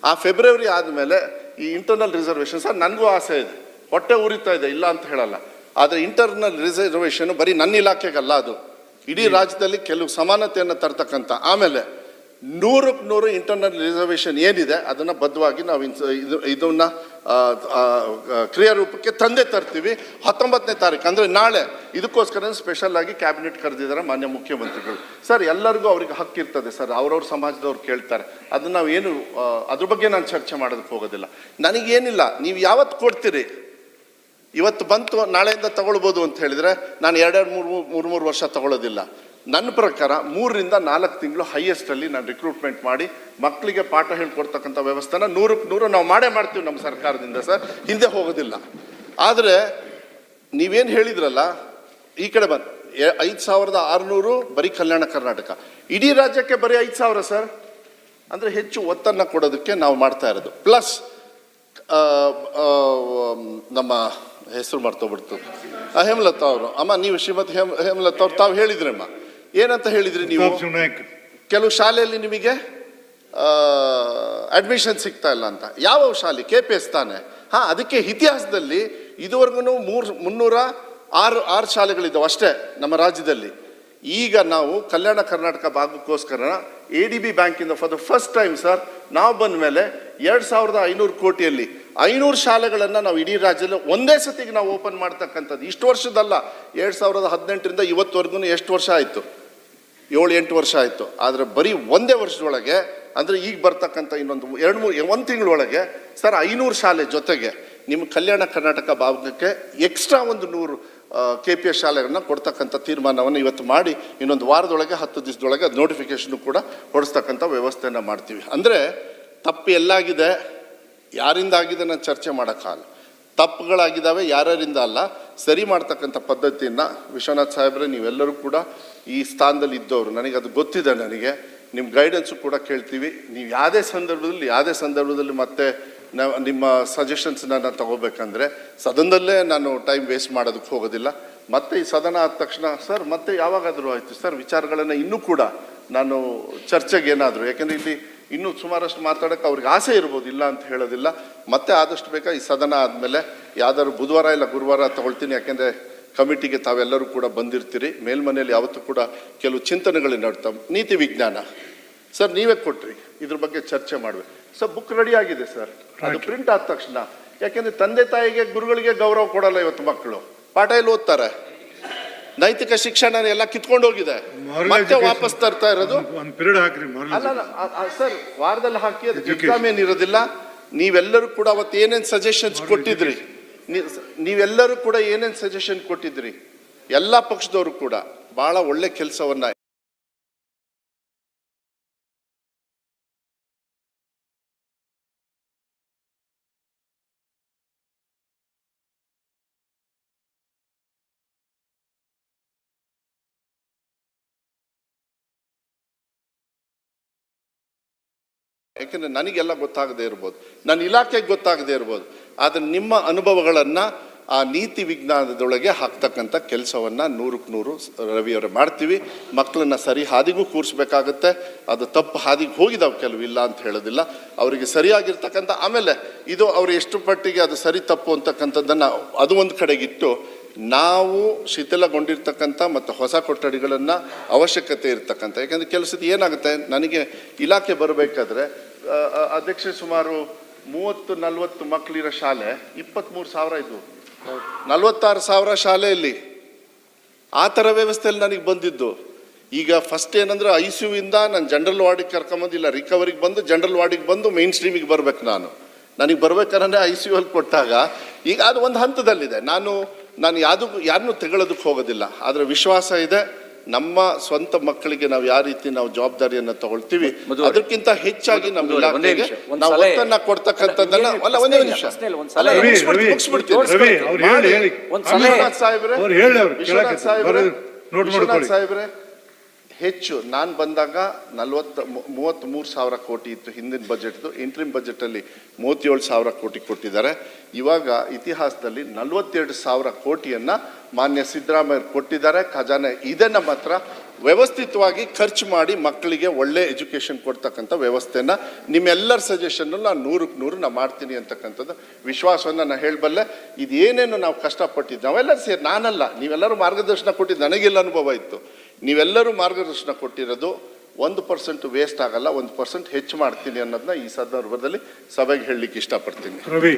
ಆ ಫೆಬ್ರವರಿ ಆದಮೇಲೆ ಈ ಇಂಟರ್ನಲ್ ರಿಸರ್ವೇಷನ್ ಸರ್ ನನಗೂ ಆಸೆ ಇದೆ. ಹೊಟ್ಟೆ ಉರಿತಾ ಇದೆ ಇಲ್ಲ ಅಂತ ಹೇಳಲ್ಲ. ಆದರೆ ಇಂಟರ್ನಲ್ ರಿಸರ್ವೇಷನ್ ಬರೀ ನನ್ನ ಇಲಾಖೆಗಲ್ಲ ಅದು. ಇಡೀ ರಾಜ್ಯದಲ್ಲಿ ಕೆಲವು ಸಮಾನತೆಯನ್ನು ತರ್ತಕ್ಕಂಥ ಆಮೇಲೆ ನೂರಕ್ಕೆ ನೂರು ಇಂಟರ್ನಲ್ ರಿಸರ್ವೇಷನ್ ಏನಿದೆ, ಅದನ್ನು ಬದ್ಧವಾಗಿ ನಾವು ಇನ್ಸ್ ಇದು, ಇದನ್ನು ಕ್ರಿಯಾರೂಪಕ್ಕೆ ತಂದೆ ತರ್ತೀವಿ. ಹತ್ತೊಂಬತ್ತನೇ ತಾರೀಕು ಅಂದರೆ ನಾಳೆ. ಇದಕ್ಕೋಸ್ಕರ ಸ್ಪೆಷಲ್ ಆಗಿ ಕ್ಯಾಬಿನೆಟ್ ಕರೆದಿದ್ದಾರೆ ಮಾನ್ಯ ಮುಖ್ಯಮಂತ್ರಿಗಳು. ಸರ್, ಎಲ್ಲರಿಗೂ ಅವ್ರಿಗೆ ಹಕ್ಕಿರ್ತದೆ ಸರ್, ಅವ್ರವ್ರ ಸಮಾಜದವ್ರು ಕೇಳ್ತಾರೆ. ಅದನ್ನು ನಾವು ಏನು ಅದ್ರ ಬಗ್ಗೆ ನಾನು ಚರ್ಚೆ ಮಾಡೋದಕ್ಕೆ ಹೋಗೋದಿಲ್ಲ. ನನಗೇನಿಲ್ಲ, ನೀವು ಯಾವತ್ತು ಕೊಡ್ತೀರಿ? ಇವತ್ತು ಬಂತು, ನಾಳೆಯಿಂದ ತಗೊಳ್ಬೋದು ಅಂತ ಹೇಳಿದರೆ, ನಾನು ಎರಡೆರಡು, ಮೂರು ಮೂರು ಮೂರು ವರ್ಷ ತಗೊಳ್ಳೋದಿಲ್ಲ. ನನ್ನ ಪ್ರಕಾರ ಮೂರರಿಂದ ನಾಲ್ಕು ತಿಂಗಳು ಹೈಯೆಸ್ಟಲ್ಲಿ ನಾನು ರಿಕ್ರೂಟ್ಮೆಂಟ್ ಮಾಡಿ ಮಕ್ಕಳಿಗೆ ಪಾಠ ಹೇಳ್ಕೊಡ್ತಕ್ಕಂಥ ವ್ಯವಸ್ಥೆನ ನೂರಕ್ಕೆ ನೂರು ನಾವು ಮಾಡೇ ಮಾಡ್ತೀವಿ ನಮ್ಮ ಸರ್ಕಾರದಿಂದ ಸರ್. ಹಿಂದೆ ಹೋಗೋದಿಲ್ಲ. ಆದರೆ ನೀವೇನು ಹೇಳಿದ್ರಲ್ಲ, ಈ ಕಡೆ ಬಂದು ಐದು ಸಾವಿರದ ಆರುನೂರು ಬರೀ ಕಲ್ಯಾಣ ಕರ್ನಾಟಕ. ಇಡೀ ರಾಜ್ಯಕ್ಕೆ ಬರೀ ಐದು ಸಾವಿರ ಸರ್. ಅಂದರೆ ಹೆಚ್ಚು ಒತ್ತನ್ನು ಕೊಡೋದಕ್ಕೆ ನಾವು ಮಾಡ್ತಾ ಇರೋದು. ಪ್ಲಸ್ ನಮ್ಮ ಹೆಸರು ಮಾಡ್ತೋಗ್ಬಿಡ್ತು ಹೇಮಲತಾ ಅವರು. ಅಮ್ಮ, ನೀವು ಶ್ರೀಮತಿ ಹೇಮ, ಹೇಮಲತಾ ಅವ್ರು ತಾವು ಹೇಳಿದ್ರಮ್ಮ. ಏನಂತ ಹೇಳಿದ್ರಿ ನೀವು? ಕೆಲವು ಶಾಲೆಯಲ್ಲಿ ನಿಮಗೆ ಅಡ್ಮಿಷನ್ ಸಿಗ್ತಾ ಇಲ್ಲ ಅಂತ. ಯಾವ ಶಾಲೆ? ಕೆ ಪಿ ಎಸ್ ತಾನೆ. ಹಾಂ ಅದಕ್ಕೆ ಇತಿಹಾಸದಲ್ಲಿ ಇದುವರೆಗೂ ಮೂರು ಮುನ್ನೂರ ಆರು ಆರು ಶಾಲೆಗಳಿದ್ದಾವೆ ಅಷ್ಟೇ ನಮ್ಮ ರಾಜ್ಯದಲ್ಲಿ. ಈಗ ನಾವು ಕಲ್ಯಾಣ ಕರ್ನಾಟಕ ಭಾಗಕ್ಕೋಸ್ಕರ ಎ ಡಿ ಬಿ ಬ್ಯಾಂಕಿಂದ for the first time sir ನಾವು ಬಂದ ಮೇಲೆ ಎರಡು ಸಾವಿರದ ಐನೂರು ಕೋಟಿಯಲ್ಲಿ ಐನೂರು ಶಾಲೆಗಳನ್ನು ನಾವು ಇಡೀ ರಾಜ್ಯದಲ್ಲಿ ಒಂದೇ ಸತಿಗೆ ನಾವು ಓಪನ್ ಮಾಡ್ತಕ್ಕಂಥದ್ದು. ಇಷ್ಟು ವರ್ಷದಲ್ಲ ಎರಡು ಸಾವಿರದ ಹದಿನೆಂಟರಿಂದ ಇವತ್ತುವರೆಗೂ ಎಷ್ಟು ವರ್ಷ ಆಯಿತು? ಏಳು ಎಂಟು ವರ್ಷ ಆಯಿತು. ಆದರೆ ಬರೀ ಒಂದೇ ವರ್ಷದೊಳಗೆ, ಅಂದರೆ ಈಗ ಬರ್ತಕ್ಕಂಥ ಇನ್ನೊಂದು ಎರಡು ಮೂರು ಒಂದು ತಿಂಗಳೊಳಗೆ ಸರ್ ಐನೂರು ಶಾಲೆ ಜೊತೆಗೆ ನಿಮ್ಮ ಕಲ್ಯಾಣ ಕರ್ನಾಟಕ ಭಾಗಕ್ಕೆ ಎಕ್ಸ್ಟ್ರಾ ಒಂದು ನೂರು ಕೆ ಪಿ ಎಸ್ ಶಾಲೆಗಳನ್ನ ಕೊಡ್ತಕ್ಕಂಥ ತೀರ್ಮಾನವನ್ನು ಇವತ್ತು ಮಾಡಿ ಇನ್ನೊಂದು ವಾರದೊಳಗೆ, ಹತ್ತು ದಿವಸದೊಳಗೆ ಅದು ಕೂಡ ಹೊಡಿಸ್ತಕ್ಕಂಥ ವ್ಯವಸ್ಥೆಯನ್ನು ಮಾಡ್ತೀವಿ. ಅಂದರೆ ತಪ್ಪು ಎಲ್ಲಾಗಿದೆ ಯಾರಿಂದ ಆಗಿದೆ ನಾನು ಚರ್ಚೆ ಮಾಡೋಕ್ಕಾಗಲ್ಲ. ತಪ್ಪುಗಳಾಗಿದ್ದಾವೆ, ಯಾರ್ಯಾರಿಂದ ಅಲ್ಲ, ಸರಿ ಮಾಡ್ತಕ್ಕಂಥ ಪದ್ಧತಿಯನ್ನು ವಿಶ್ವನಾಥ್ ಸಾಹೇಬ್ರೆ, ನೀವೆಲ್ಲರೂ ಕೂಡ ಈ ಸ್ಥಾನದಲ್ಲಿ ಇದ್ದವರು ನನಗೆ ಅದು ಗೊತ್ತಿದೆ ನನಗೆ ನಿಮ್ಮ ಗೈಡೆನ್ಸು ಕೂಡ ಕೇಳ್ತೀವಿ. ನೀವು ಯಾವುದೇ ಸಂದರ್ಭದಲ್ಲಿ ಯಾವುದೇ ಸಂದರ್ಭದಲ್ಲಿ ಮತ್ತೆ ನಿಮ್ಮ ಸಜೆಷನ್ಸ್ ನಾನು ತಗೋಬೇಕಂದ್ರೆ, ಸದನದಲ್ಲೇ ನಾನು ಟೈಮ್ ವೇಸ್ಟ್ ಮಾಡೋದಕ್ಕೆ ಹೋಗೋದಿಲ್ಲ. ಮತ್ತೆ ಈ ಸದನ ಆದ ತಕ್ಷಣ, ಸರ್, ಮತ್ತೆ ಯಾವಾಗಾದರೂ ಆಯಿತು, ಸರ್, ವಿಚಾರಗಳನ್ನು ಇನ್ನೂ ಕೂಡ ನಾನು ಚರ್ಚೆಗೆ ಏನಾದರೂ, ಯಾಕೆಂದರೆ ಇಲ್ಲಿ ಇನ್ನೂ ಸುಮಾರಷ್ಟು ಮಾತಾಡೋಕ್ಕೆ ಅವ್ರಿಗೆ ಆಸೆ ಇರ್ಬೋದು, ಇಲ್ಲ ಅಂತ ಹೇಳೋದಿಲ್ಲ. ಮತ್ತೆ ಆದಷ್ಟು ಬೇಕಾ ಈ ಸದನ ಆದಮೇಲೆ ಯಾವ್ದಾದ್ರು ಬುಧವಾರ ಇಲ್ಲ ಗುರುವಾರ ತಗೊಳ್ತೀನಿ, ಯಾಕೆಂದರೆ ಕಮಿಟಿಗೆ ತಾವೆಲ್ಲರೂ ಕೂಡ ಬಂದಿರ್ತೀರಿ. ಮೇಲ್ಮನೆಯಲ್ಲಿ ಯಾವತ್ತು ಕೂಡ ಕೆಲವು ಚಿಂತನೆಗಳು ನಡ್ತಾವೆ. ನೀತಿ ವಿಜ್ಞಾನ. ಸರ್ ನೀವೇ ಕೊಟ್ರಿ. ಇದ್ರ ಬಗ್ಗೆ ಚರ್ಚೆ ಮಾಡುವೆ ಸರ್ ಬುಕ್ ರೆಡಿ ಆಗಿದೆ ಸರ್. ಅದು ಪ್ರಿಂಟ್ ಆದ ತಕ್ಷಣ. ಯಾಕೆಂದ್ರೆ ತಂದೆ ತಾಯಿಗೆ ಗುರುಗಳಿಗೆ ಗೌರವ ಕೊಡಲ್ಲ ಇವತ್ತು ಮಕ್ಕಳು. ಪಾಠ ಎಲ್ಲಿ ಓದ್ತಾರೆ? ನೈತಿಕ ಶಿಕ್ಷಣ ಎಲ್ಲ ಕಿತ್ಕೊಂಡು ಹೋಗಿದೆ. ಮತ್ತೆ. ವಾಪಸ್ ತರ್ತಾ ಇರೋದು? ಒಂದು ಪಿರಿಯಡ್ ಹಾಕ್ರಿ ಅಲ್ಲ ಸರ್ ವಾರದಲ್ಲಿ ಹಾಕಿ ಅದು. ಎಕ್ಸಾಮ್ ಏನಿರೋದಿಲ್ಲ ನೀವೆಲ್ಲರೂ ಕೂಡ ಅವತ್ತು ಏನೇನು ಸಜೆಷನ್ಸ್ ಕೊಟ್ಟಿದ್ರಿ? ನೀವೆಲ್ಲರೂ ಕೂಡ ಏನೇನು ಸಜೆಷನ್ ಕೊಟ್ಟಿದ್ರಿ ಎಲ್ಲ ಪಕ್ಷದವರು ಕೂಡ. ಬಹಳ ಒಳ್ಳೆ ಕೆಲಸವನ್ನ ಯಾಕೆಂದ್ರೆ ನನಗೆಲ್ಲ ಗೊತ್ತಾಗದೇ ಇರ್ಬೋದು. ನನ್ನ ಇಲಾಖೆಗೆ ಗೊತ್ತಾಗದೇ ಇರ್ಬೋದು. ಆದರೆ ನಿಮ್ಮ ಅನುಭವಗಳನ್ನು ಆ ನೀತಿ ವಿಜ್ಞಾನದೊಳಗೆ ಹಾಕ್ತಕ್ಕಂಥ ಕೆಲಸವನ್ನು ನೂರಕ್ಕೆ ನೂರು ರವಿಯವರೇ ಮಾಡ್ತೀವಿ. ಮಕ್ಕಳನ್ನ ಸರಿ ಹಾದಿಗೂ ಕೂರಿಸ್ಬೇಕಾಗತ್ತೆ. ಅದು ತಪ್ಪು ಹಾದಿಗೆ ಹೋಗಿದಾವೆ ಕೆಲವು ಇಲ್ಲ ಅಂತ ಹೇಳೋದಿಲ್ಲ. ಅವರಿಗೆ ಸರಿಯಾಗಿರ್ತಕ್ಕಂಥ ಆಮೇಲೆ ಇದು ಅವರು ಎಷ್ಟು ಪಟ್ಟಿಗೆ ಅದು ಸರಿ ತಪ್ಪು ಅಂತಕ್ಕಂಥದ್ದನ್ನು ಅದು ಒಂದು ಕಡೆಗಿಟ್ಟು ನಾವು ಶಿಥಿಲಗೊಂಡಿರ್ತಕ್ಕಂಥ ಮತ್ತು ಹೊಸ ಕೊಠಡಿಗಳನ್ನು ಅವಶ್ಯಕತೆ ಇರ್ತಕ್ಕಂಥ. ಯಾಕಂದರೆ ಕೆಲಸದ ಏನಾಗುತ್ತೆ? ನನಗೆ ಇಲಾಖೆ ಬರಬೇಕಾದ್ರೆ ಅಧ್ಯಕ್ಷ ಸುಮಾರು ಮೂವತ್ತು, ನಲವತ್ತು ಮಕ್ಕಳಿರೋ ಶಾಲೆ ಇಪ್ಪತ್ತ್ಮೂರು ಸಾವಿರ ಇದ್ವು. ನಲವತ್ತಾರು ಸಾವಿರ ಶಾಲೆಯಲ್ಲಿ ಆ ಥರ ವ್ಯವಸ್ಥೆಯಲ್ಲಿ ನನಗೆ ಬಂದಿದ್ದು. ಈಗ ಫಸ್ಟ್ ಏನಂದ್ರೆ ಐ ಸಿ ಇಂದ ನಾನು ಜನರಲ್ ವಾರ್ಡಿಗೆ ಕರ್ಕೊಂಬಂದಿಲ್ಲ. ರಿಕವರಿಗೆ ಬಂದು ಜನರಲ್ ವಾರ್ಡಿಗೆ ಬಂದು ಮೈನ್ ಸ್ಟ್ರೀಮಿಗೆ ಬರ್ಬೇಕು ನಾನು. ನನಗೆ ಬರ್ಬೇಕಾದ್ರೆ ಐ ಸಿ ಯು ಅಲ್ಲಿ ಕೊಟ್ಟಾಗ. ಈಗ ಅದು ಒಂದು ಹಂತದಲ್ಲಿದೆ. ನಾನು ನಾನು ಯಾವುದು ಯಾರನ್ನೂ ತೆಗೊಳ್ಳೋದಕ್ಕೆ ಹೋಗೋದಿಲ್ಲ. ಆದರೆ ವಿಶ್ವಾಸ ಇದೆ ನಮ್ಮ ಸ್ವಂತ ಮಕ್ಕಳಿಗೆ ನಾವು ಯಾವ ರೀತಿ ನಾವು ಜವಾಬ್ದಾರಿಯನ್ನು ತಗೊಳ್ತೀವಿ ಅದಕ್ಕಿಂತ ಹೆಚ್ಚಾಗಿ ನಮ್ಮ ಇಲಾಖೆಗೆ ಒಂದ್ ನಾವು ಒತ್ತನ್ನ ಕೊಡ್ತಕ್ಕಂಥದ್ದನ್ನ ಅಲ್ಲ ಒಂದೇ ನಿಮಿಷ. ವಿಶ್ವನಾಥ್ ಸಾಹೇಬ್ರೆ ಅವ್ರು ವಿಶ್ವನಾಥ್ ಸಾಹೇಬ್ರೆ ಹೆಚ್ಚು, ನಾನು ಬಂದಾಗ ನಲ್ವತ್ತ ಮೂವತ್ತ್ಮೂರು ಸಾವಿರ ಕೋಟಿ ಇತ್ತು ಹಿಂದಿನ ಬಜೆಟ್ದು ಇಂಟ್ರಿಮ್ ಬಜೆಟಲ್ಲಿ ಮೂವತ್ತೇಳು ಸಾವಿರ ಕೋಟಿ ಕೊಟ್ಟಿದ್ದಾರೆ. ಇವಾಗ ಇತಿಹಾಸದಲ್ಲಿ ನಲವತ್ತೆರಡು ಸಾವಿರ ಕೋಟಿಯನ್ನು ಮಾನ್ಯ ಸಿದ್ದರಾಮಯ್ಯ ಕೊಟ್ಟಿದ್ದಾರೆ. ಖಜಾನೆ ಇದನ್ನು ಮಾತ್ರ ವ್ಯವಸ್ಥಿತವಾಗಿ ಖರ್ಚು ಮಾಡಿ ಮಕ್ಕಳಿಗೆ ಒಳ್ಳೆ ಎಜುಕೇಷನ್ ಕೊಡ್ತಕ್ಕಂಥ ವ್ಯವಸ್ಥೆನ ನಿಮ್ಮೆಲ್ಲರ ಸಜೆಷನ್ನು ನಾನು ನೂರಕ್ಕೆ ನೂರು ನಾನು ಮಾಡ್ತೀನಿ ಅಂತಕ್ಕಂಥದ್ದು ವಿಶ್ವಾಸವನ್ನು ನಾನು ಹೇಳಬಲ್ಲೆ. ಇದೇನೇನು ನಾವು ಕಷ್ಟಪಟ್ಟಿದ್ದು ನಾವೆಲ್ಲರೂ ಸೇರಿ ನಾನಲ್ಲ, ನೀವೆಲ್ಲರೂ ಮಾರ್ಗದರ್ಶನ ಕೊಟ್ಟಿದ್ದು ನನಗೆಲ್ಲ ಅನುಭವ ಇತ್ತು. ನೀವೆಲ್ಲರೂ ಮಾರ್ಗದರ್ಶನ ಕೊಟ್ಟಿರೋದು ಒಂದು ಪರ್ಸೆಂಟ್ ವೇಸ್ಟ್ ಆಗಲ್ಲ, ಒಂದು ಪರ್ಸೆಂಟ್ ಹೆಚ್ಚು ಮಾಡ್ತೀನಿ ಅನ್ನೋದನ್ನ ಈ ಸಂದರ್ಭದಲ್ಲಿ ಸಭೆಗೆ ಹೇಳಲಿಕ್ಕೆ ಇಷ್ಟಪಡ್ತೀನಿ. ರವಿ